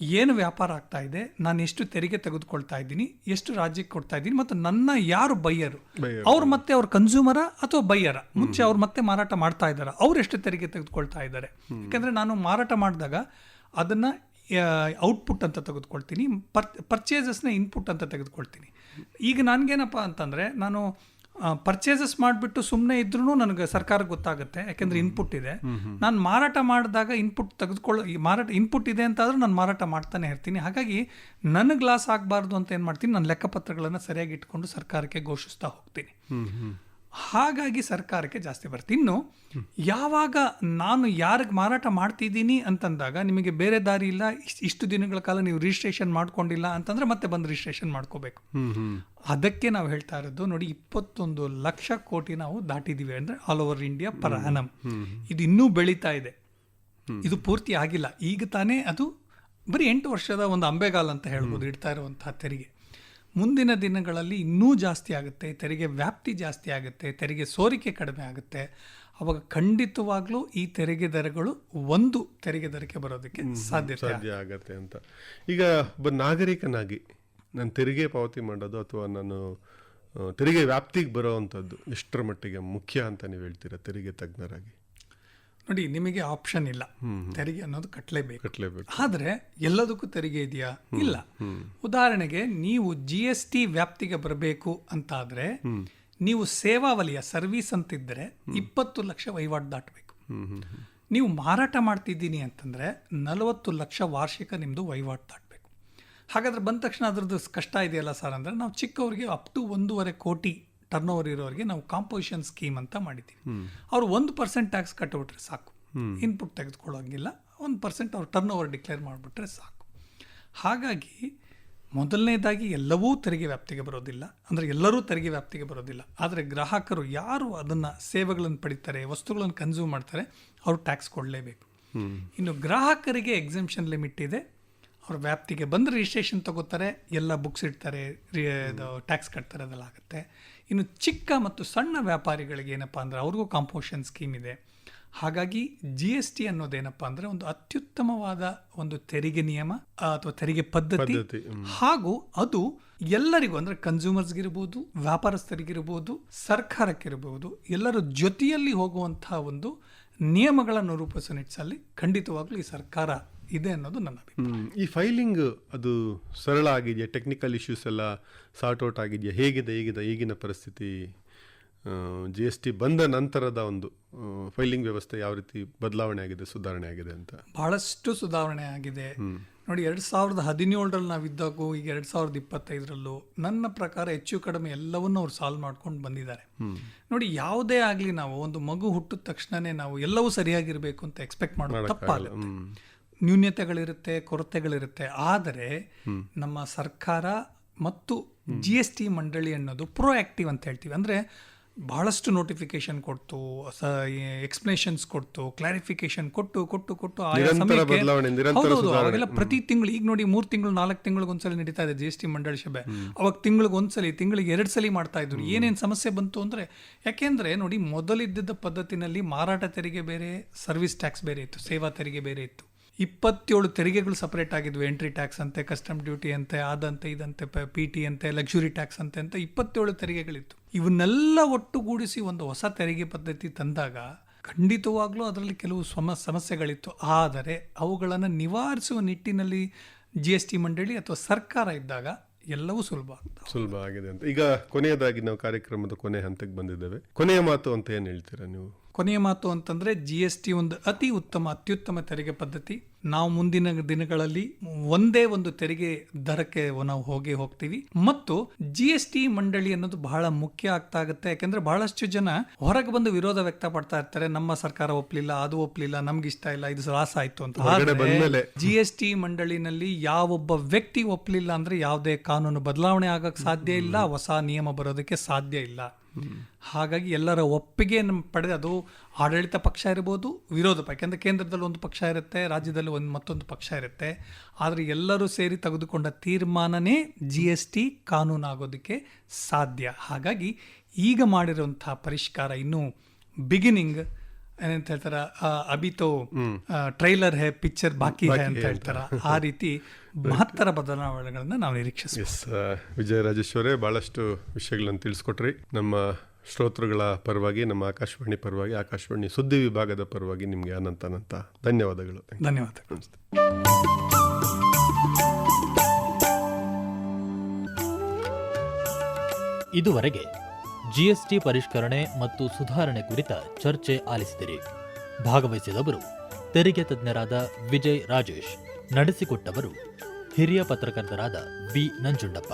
ಏನು ವ್ಯಾಪಾರ ಆಗ್ತಾ ಇದೆ ನಾನು ಎಷ್ಟು ತೆರಿಗೆ ತೆಗೆದುಕೊಳ್ತಾ ಇದ್ದೀನಿ ಎಷ್ಟು ರಾಜ್ಯಕ್ಕೆ ಕೊಡ್ತಾ ಇದ್ದೀನಿ ಮತ್ತು ನನ್ನ ಯಾರು ಬೈಯರು. ಅವ್ರು ಮತ್ತೆ ಅವ್ರ ಕನ್ಸ್ಯೂಮರ ಅಥವಾ ಬೈಯರ? ಮುಂಚೆ ಅವ್ರು ಮತ್ತೆ ಮಾರಾಟ ಮಾಡ್ತಾ ಇದ್ದಾರೆ ಅವ್ರು ಎಷ್ಟು ತೆರಿಗೆ ತೆಗೆದುಕೊಳ್ತಾ ಇದ್ದಾರೆ ಯಾಕಂದ್ರೆ ನಾನು ಮಾರಾಟ ಮಾಡಿದಾಗ ಅದನ್ನ ಔಟ್ಪುಟ್ ಅಂತ ತೆಗೆದುಕೊಳ್ತೀನಿ ಪರ್ ಪರ್ಚೇಸಸ್ನ ಇನ್ಪುಟ್ ಅಂತ ತೆಗೆದುಕೊಳ್ತೀನಿ. ಈಗ ನನಗೇನಪ್ಪ ಅಂತಂದ್ರೆ ನಾನು ಪರ್ಚೇಸಸ್ ಮಾಡಿಬಿಟ್ಟು ಸುಮ್ಮನೆ ಇದ್ರೂ ನನಗೆ ಸರ್ಕಾರಕ್ಕೆ ಗೊತ್ತಾಗುತ್ತೆ ಯಾಕೆಂದ್ರೆ ಇನ್ಪುಟ್ ಇದೆ. ನಾನು ಮಾರಾಟ ಮಾಡಿದಾಗ ಇನ್ಪುಟ್ ತೆಗೆದುಕೊಳ್ಳೋ ಈ ಮಾರಾಟ ಇನ್ಪುಟ್ ಇದೆ ಅಂತಾದ್ರೂ ನಾನು ಮಾರಾಟ ಮಾಡ್ತಾನೆ ಇರ್ತೀನಿ. ಹಾಗಾಗಿ ನನಗೆ ಲಾಸ್ ಆಗಬಾರ್ದು ಅಂತ ಏನು ಮಾಡ್ತೀನಿ? ನಾನು ಲೆಕ್ಕಪತ್ರಗಳನ್ನು ಸರಿಯಾಗಿ ಇಟ್ಕೊಂಡು ಸರ್ಕಾರಕ್ಕೆ ಘೋಷಿಸ್ತಾ ಹೋಗ್ತೀನಿ. ಹಾಗಾಗಿ ಸರ್ಕಾರಕ್ಕೆ ಜಾಸ್ತಿ ಬರುತ್ತೆ. ಇನ್ನು ಯಾವಾಗ ನಾನು ಯಾರಿಗೆ ಮಾರಾಟ ಮಾಡ್ತಿದ್ದೀನಿ ಅಂತಂದಾಗ ನಿಮಗೆ ಬೇರೆ ದಾರಿ ಇಲ್ಲ ಇಷ್ಟು ದಿನಗಳ ಕಾಲ ನೀವು ರಿಜಿಸ್ಟ್ರೇಷನ್ ಮಾಡ್ಕೊಂಡಿಲ್ಲ ಅಂತಂದ್ರೆ ಮತ್ತೆ ಬಂದು ರಿಜಿಸ್ಟ್ರೇಷನ್ ಮಾಡ್ಕೋಬೇಕು. ಅದಕ್ಕೆ ನಾವು ಹೇಳ್ತಾ ಇರೋದು ನೋಡಿ ಇಪ್ಪತ್ತೊಂದು ಲಕ್ಷ ಕೋಟಿ ನಾವು ದಾಟಿದೀವಿ ಅಂದ್ರೆ all over India per annum ಇದು ಇನ್ನೂ ಬೆಳೀತಾ ಇದೆ. ಇದು ಪೂರ್ತಿ ಆಗಿಲ್ಲ. ಈಗ ತಾನೇ ಅದು ಬರೀ ಎಂಟು ವರ್ಷದ ಒಂದು ಅಂಬೆಗಾಲ್ ಅಂತ ಹೇಳ್ಬೋದು ಇಡ್ತಾ ಇರುವಂತಹ ತೆರಿಗೆ. ಮುಂದಿನ ದಿನಗಳಲ್ಲಿ ಇನ್ನೂ ಜಾಸ್ತಿ ಆಗುತ್ತೆ ತೆರಿಗೆ ವ್ಯಾಪ್ತಿ ಜಾಸ್ತಿ ಆಗುತ್ತೆ ತೆರಿಗೆ ಸೋರಿಕೆ ಕಡಿಮೆ ಆಗುತ್ತೆ. ಅವಾಗ ಖಂಡಿತವಾಗ್ಲೂ ಈ ತೆರಿಗೆ ದರಗಳು ಒಂದು ತೆರಿಗೆ ದರಕ್ಕೆ ಬರೋದಕ್ಕೆ ಸಾಧ್ಯ ಸಾಧ್ಯ ಆಗತ್ತೆ ಅಂತ. ಈಗ ಒಬ್ಬ ನಾಗರಿಕನಾಗಿ ನಾನು ತೆರಿಗೆ ಪಾವತಿ ಮಾಡೋದು ಅಥವಾ ನಾನು ತೆರಿಗೆ ವ್ಯಾಪ್ತಿಗೆ ಬರೋ ಅಂಥದ್ದು ಎಷ್ಟರ ಮಟ್ಟಿಗೆ ಮುಖ್ಯ ಅಂತ ನೀವು ಹೇಳ್ತೀರಾ ತೆರಿಗೆ ತಜ್ಞರಾಗಿ? ನೋಡಿ ನಿಮಗೆ ಆಪ್ಷನ್ ಇಲ್ಲ. ತೆರಿಗೆ ಅನ್ನೋದು ಕಟ್ಟಲೇಬೇಕು ಕಟ್ಟಲೇಬೇಕು ಆದರೆ ಎಲ್ಲದಕ್ಕೂ ತೆರಿಗೆ ಇದೆಯಾ? ಇಲ್ಲ. ಉದಾಹರಣೆಗೆ ನೀವು ಜಿ ಎಸ್ ಟಿ ವ್ಯಾಪ್ತಿಗೆ ಬರಬೇಕು ಅಂತಾದ್ರೆ ನೀವು ಸೇವಾ ವಲಯ ಸರ್ವಿಸ್ ಅಂತಿದ್ರೆ ಇಪ್ಪತ್ತು ಲಕ್ಷ ವಹಿವಾಟು ದಾಟಬೇಕು. ನೀವು ಮಾರಾಟ ಮಾಡ್ತಿದ್ದೀನಿ ಅಂತಂದ್ರೆ ನಲವತ್ತು ಲಕ್ಷ ವಾರ್ಷಿಕ ನಿಮ್ಮದು ವಹಿವಾಟು ದಾಟಬೇಕು. ಹಾಗಾದ್ರೆ ಬಂದ ತಕ್ಷಣ ಅದ್ರದ್ದು ಕಷ್ಟ ಇದೆಯಲ್ಲ ಸರ್ ಅಂದರೆ ನಾವು ಚಿಕ್ಕವರಿಗೆ ಅಪ್ ಟು ಒಂದೂವರೆ ಕೋಟಿ ಟರ್ನ್ ಓವರ್ ಇರೋರಿಗೆ ನಾವು ಕಾಂಪೋಸಿಷನ್ ಸ್ಕೀಮ್ ಅಂತ ಮಾಡಿದ್ದೀವಿ. ಅವ್ರು ಒಂದು ಪರ್ಸೆಂಟ್ ಟ್ಯಾಕ್ಸ್ ಕಟ್ಟಿಬಿಟ್ರೆ ಸಾಕು. ಇನ್ಪುಟ್ ತೆಗೆದುಕೊಳ್ಳೋಂಗಿಲ್ಲ. ಒಂದು ಪರ್ಸೆಂಟ್ ಅವ್ರು ಟರ್ನ್ ಓವರ್ ಡಿಕ್ಲೇರ್ ಮಾಡಿಬಿಟ್ರೆ ಸಾಕು. ಹಾಗಾಗಿ ಮೊದಲನೇದಾಗಿ ಎಲ್ಲವೂ ತೆರಿಗೆ ವ್ಯಾಪ್ತಿಗೆ ಬರೋದಿಲ್ಲ. ಅಂದರೆ ಎಲ್ಲರೂ ತೆರಿಗೆ ವ್ಯಾಪ್ತಿಗೆ ಬರೋದಿಲ್ಲ. ಆದರೆ ಗ್ರಾಹಕರು ಯಾರು ಅದನ್ನು ಸೇವೆಗಳನ್ನು ಪಡಿತಾರೆ ವಸ್ತುಗಳನ್ನು ಕನ್ಸ್ಯೂಮ್ ಮಾಡ್ತಾರೆ ಅವರು ಟ್ಯಾಕ್ಸ್ ಕೊಡಲೇಬೇಕು. ಇನ್ನು ಗ್ರಾಹಕರಿಗೆ ಎಕ್ಸಿಬಿಷನ್ ಲಿಮಿಟ್ ಇದೆ. ಅವ್ರ ವ್ಯಾಪ್ತಿಗೆ ಬಂದು ರಿಜಿಸ್ಟ್ರೇಷನ್ ತಗೋತಾರೆ ಎಲ್ಲ ಬುಕ್ಸ್ ಇಡ್ತಾರೆ ಟ್ಯಾಕ್ಸ್ ಕಟ್ತಾರೆ ಅದೆಲ್ಲ ಆಗುತ್ತೆ. ಇನ್ನು ಚಿಕ್ಕ ಮತ್ತು ಸಣ್ಣ ವ್ಯಾಪಾರಿಗಳಿಗೆ ಏನಪ್ಪ ಅಂದರೆ ಅವ್ರಿಗೂ ಕಾಂಪೋಷನ್ ಸ್ಕೀಮ್ ಇದೆ. ಹಾಗಾಗಿ ಜಿ ಎಸ್ ಟಿ ಅನ್ನೋದೇನಪ್ಪ ಅಂದರೆ ಒಂದು ಅತ್ಯುತ್ತಮವಾದ ಒಂದು ತೆರಿಗೆ ನಿಯಮ ಅಥವಾ ತೆರಿಗೆ ಪದ್ಧತಿ. ಪದ್ಧತಿ, ಹಾಗೂ ಅದು ಎಲ್ಲರಿಗೂ ಅಂದರೆ ಕನ್ಸ್ಯೂಮರ್ಸ್ಗಿರ್ಬೋದು ವ್ಯಾಪಾರಸ್ಥರಿಗಿರ್ಬೋದು ಸರ್ಕಾರಕ್ಕಿರ್ಬೋದು ಎಲ್ಲರ ಜೊತೆಯಲ್ಲಿ ಹೋಗುವಂತಹ ಒಂದು ನಿಯಮಗಳನ್ನು ರೂಪಿಸೋ ನಿಟ್ಟಿನಲ್ಲಿ ಖಂಡಿತವಾಗ್ಲೂ ಈ ಸರ್ಕಾರ ಇದೆ ಅನ್ನೋದು ನನ್ನ ಅಭಿಪ್ರಾಯ. ಈ ಫೈಲಿಂಗ್ ಅದು ಸರಳ ಆಗಿದೆಯಾ? ಟೆಕ್ನಿಕಲ್ ಇಶ್ಯೂಸ್ ಎಲ್ಲ ಸಾರ್ಟ್ ಔಟ್ ಆಗಿದೆಯಾ? ಹೇಗಿದೆ ಈಗಿದೆ ಈಗಿನ ಪರಿಸ್ಥಿತಿ? ಜಿ ಎಸ್ ಟಿ ಬಂದ ನಂತರದ ಒಂದು ಫೈಲಿಂಗ್ ವ್ಯವಸ್ಥೆ ಯಾವ ರೀತಿ ಬದಲಾವಣೆ ಆಗಿದೆ ಸುಧಾರಣೆ ಆಗಿದೆ ಅಂತ? ಬಹಳಷ್ಟು ಸುಧಾರಣೆ ಆಗಿದೆ. ನೋಡಿ ಎರಡು ಸಾವಿರದ ಹದಿನೇಳರಲ್ಲಿ ನಾವಿದ್ದಾಗೂ ಈಗ ಎರಡು ಸಾವಿರದ ಇಪ್ಪತ್ತೈದರಲ್ಲೂ ನನ್ನ ಪ್ರಕಾರ ಹೆಚ್ಚು ಕಡಿಮೆ ಎಲ್ಲವನ್ನು ಅವ್ರು ಸಾಲ್ವ್ ಮಾಡ್ಕೊಂಡು ಬಂದಿದ್ದಾರೆ. ನೋಡಿ ಯಾವುದೇ ಆಗಲಿ ನಾವು ಒಂದು ಮಗು ಹುಟ್ಟಿದ ತಕ್ಷಣನೇ ನಾವು ಎಲ್ಲವೂ ಸರಿಯಾಗಿರಬೇಕು ಅಂತ ಎಕ್ಸ್ಪೆಕ್ಟ್ ಮಾಡೋದು ತಪ್ಪಾಗುತ್ತೆ. ನ್ಯೂನ್ಯತೆಗಳಿರುತ್ತೆ ಕೊರತೆಗಳಿರುತ್ತೆ. ಆದರೆ ನಮ್ಮ ಸರ್ಕಾರ ಮತ್ತು ಜಿ ಎಸ್ ಟಿ ಮಂಡಳಿ ಅನ್ನೋದು ಪ್ರೋ ಆಕ್ಟಿವ್ ಅಂತ ಹೇಳ್ತೀವಿ. ಅಂದರೆ ಬಹಳಷ್ಟು ನೋಟಿಫಿಕೇಶನ್ ಕೊಡ್ತು ಎಕ್ಸ್ಪ್ಲೇಷನ್ಸ್ ಕೊಡ್ತು ಕ್ಲಾರಿಫಿಕೇಶನ್ ಕೊಟ್ಟು ಕೊಟ್ಟು ಕೊಟ್ಟು ಆಯಾ ಹೌದೌದು. ಅವಾಗೆಲ್ಲ ಪ್ರತಿ ತಿಂಗಳು ಈಗ ನೋಡಿ ಮೂರು ತಿಂಗಳು ನಾಲ್ಕು ತಿಂಗಳಿಗೆ ಒಂದ್ಸಲ ನಡೀತಾ ಇದೆ ಜಿ ಎಸ್ ಟಿ ಮಂಡಳಿ ಸಭೆ ಅವಾಗ ತಿಂಗಳಿಗೆ ಒಂದ್ಸಲಿ ತಿಂಗಳಿಗೆ ಎರಡು ಸಲ ಮಾಡ್ತಾ ಇದ್ರು. ಏನೇನು ಸಮಸ್ಯೆ ಬಂತು ಅಂದ್ರೆ ಯಾಕೆಂದ್ರೆ ನೋಡಿ ಮೊದಲಿದ್ದ ಪದ್ಧತಿನಲ್ಲಿ ಮಾರಾಟ ತೆರಿಗೆ ಬೇರೆ ಸರ್ವಿಸ್ ಟ್ಯಾಕ್ಸ್ ಬೇರೆ ಇತ್ತು ಸೇವಾ ತೆರಿಗೆ ಬೇರೆ ಇತ್ತು. ಇಪ್ಪತ್ತೇಳು ತೆರಿಗೆಗಳು ಸಪ್ರೇಟ್ ಆಗಿದ್ವು. ಎಂಟ್ರಿ ಟ್ಯಾಕ್ಸ್ ಅಂತೆ ಕಸ್ಟಮ್ ಡ್ಯೂಟಿ ಅಂತೆ ಅದಂತೆ ಇದಂತೆ, ಪಿ ಟಿ ಅಂತೆ ಲಕ್ಸುರಿ ಟ್ಯಾಕ್ಸ್ ಅಂತೆ ಅಂತ ಇಪ್ಪತ್ತೇಳು ತೆರಿಗೆಗಳಿತ್ತು. ಇವನ್ನೆಲ್ಲ ಒಟ್ಟುಗೂಡಿಸಿ ಒಂದು ಹೊಸ ತೆರಿಗೆ ಪದ್ಧತಿ ತಂದಾಗ ಖಂಡಿತವಾಗ್ಲೂ ಅದರಲ್ಲಿ ಕೆಲವು ಸಮ, ಸಮಸ್ಯೆಗಳಿತ್ತು. ಆದರೆ ಅವುಗಳನ್ನು ನಿವಾರಿಸುವ ನಿಟ್ಟಿನಲ್ಲಿ ಜಿ ಎಸ್ ಟಿ ಮಂಡಳಿ ಅಥವಾ ಸರ್ಕಾರ ಇದ್ದಾಗ ಎಲ್ಲವೂ ಸುಲಭ ಆಗ್ತದೆ ಸುಲಭ ಆಗಿದೆ ಅಂತ. ಈಗ ಕೊನೆಯದಾಗಿ ನಾವು ಕಾರ್ಯಕ್ರಮದ ಕೊನೆ ಹಂತಕ್ಕೆ ಬಂದಿದ್ದೇವೆ. ಕೊನೆಯ ಮಾತು ಅಂತ ಏನು ಹೇಳ್ತೀರಾ ನೀವು? ಕೊನೆಯ ಮಾತು ಅಂತಂದ್ರೆ ಜಿ ಎಸ್ ಟಿ ಒಂದು ಅತಿ ಉತ್ತಮ ಅತ್ಯುತ್ತಮ ತೆರಿಗೆ ಪದ್ಧತಿ. ನಾವು ಮುಂದಿನ ದಿನಗಳಲ್ಲಿ ಒಂದೇ ಒಂದು ತೆರಿಗೆ ದರಕ್ಕೆ ನಾವು ಹೋಗಿ ಹೋಗ್ತೀವಿ. ಮತ್ತು ಜಿ ಎಸ್ ಟಿ ಮಂಡಳಿ ಅನ್ನೋದು ಬಹಳ ಮುಖ್ಯ ಆಗ್ತಾ ಆಗುತ್ತೆ. ಯಾಕಂದ್ರೆ ಬಹಳಷ್ಟು ಜನ ಹೊರಗೆ ಬಂದು ವಿರೋಧ ವ್ಯಕ್ತಪಡ್ತಾ ಇರ್ತಾರೆ. ನಮ್ಮ ಸರ್ಕಾರ ಒಪ್ಲಿಲ್ಲ ಅದು ಒಪ್ಲಿಲ್ಲ ನಮ್ಗೆ ಇಷ್ಟ ಇಲ್ಲ ಇದು ಸಾಸ ಆಯ್ತು ಅಂತ. ಜಿ ಎಸ್ ಟಿ ಮಂಡಳಿನಲ್ಲಿ ಯಾವೊಬ್ಬ ವ್ಯಕ್ತಿ ಒಪ್ಲಿಲ್ಲ ಅಂದ್ರೆ ಯಾವುದೇ ಕಾನೂನು ಬದಲಾವಣೆ ಆಗಕ್ಕೆ ಸಾಧ್ಯ ಇಲ್ಲ ಹೊಸ ನಿಯಮ ಬರೋದಕ್ಕೆ ಸಾಧ್ಯ ಇಲ್ಲ. ಹಾಗಾಗಿ ಎಲ್ಲರ ಒಪ್ಪಿಗೆ ಪಡೆದ ಅದು ಆಡಳಿತ ಪಕ್ಷ ಇರ್ಬೋದು, ವಿರೋಧ ಪಕ್ಷ, ಯಾಕೆಂದರೆ ಕೇಂದ್ರದಲ್ಲಿ ಒಂದು ಪಕ್ಷ ಇರುತ್ತೆ, ರಾಜ್ಯದಲ್ಲಿ ಒಂದು ಮತ್ತೊಂದು ಪಕ್ಷ ಇರುತ್ತೆ. ಆದರೆ ಎಲ್ಲರೂ ಸೇರಿ ತೆಗೆದುಕೊಂಡ ತೀರ್ಮಾನನೇ ಜಿ ಎಸ್ ಟಿ ಕಾನೂನಾಗೋದಕ್ಕೆ ಸಾಧ್ಯ. ಹಾಗಾಗಿ ಈಗ ಮಾಡಿರುವಂತಹ ಪರಿಷ್ಕಾರ ಇನ್ನೂ ಬಿಗಿನಿಂಗ್ ಏನಂತ ಹೇಳ್ತಾರ ಅಬಿತೋ ತೋ ಟ್ರೈಲರ್ ಹೇ ಪಿಕ್ಚರ್ ಬಾಕಿ ಹೇ ಅಂತ ಹೇಳ್ತಾರ. ಆ ರೀತಿ ಮಹತ್ತರ ಬದಲಾವಣೆಗಳನ್ನ ನಾವು ನಿರೀಕ್ಷಿಸ್ತೀವಿ ಎಸ್ ವಿಜಯ ರಾಜೇಶ್ವರೇ ಭಾಳಷ್ಟು ವಿಷಯಗಳನ್ನು ತಿಳಿಸ್ಕೊಟ್ರಿ. ನಮ್ಮ ಶ್ರೋತೃಗಳ ಪರವಾಗಿ ನಮ್ಮ ಆಕಾಶವಾಣಿ ಪರವಾಗಿ ಆಕಾಶವಾಣಿ ಸುದ್ದಿ ವಿಭಾಗದ ಪರವಾಗಿ ನಿಮಗೆ ಅನಂತ ಅನಂತ ಧನ್ಯವಾದಗಳು. ಧನ್ಯವಾದಗಳು. ಇದುವರೆಗೆ ಜಿಎಸ್ಟಿ ಪರಿಷ್ಕರಣೆ ಮತ್ತು ಸುಧಾರಣೆ ಕುರಿತ ಚರ್ಚೆ ಆಲಿಸಿದಿರಿ. ಭಾಗವಹಿಸಿದವರು ತೆರಿಗೆ ತಜ್ಞರಾದ ವಿಜಯ್ ರಾಜೇಶ್, ನಡೆಸಿಕೊಟ್ಟವರು ಹಿರಿಯ ಪತ್ರಕರ್ತರಾದ ಬಿ. ನಂಜುಂಡಪ್ಪ.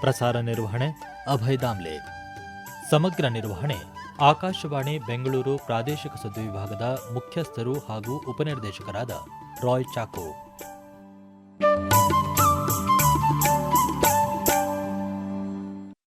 ಪ್ರಸಾರ ನಿರ್ವಹಣೆ ಅಭಯ್ ದಾಮ್ಲೆ. ಸಮಗ್ರ ನಿರ್ವಹಣೆ ಆಕಾಶವಾಣಿ ಬೆಂಗಳೂರು ಪ್ರಾದೇಶಿಕ ಸುದ್ದಿ ವಿಭಾಗದ ಮುಖ್ಯಸ್ಥರು ಹಾಗೂ ಉಪನಿರ್ದೇಶಕರಾದ ರಾಯ್ ಚಾಕೋ.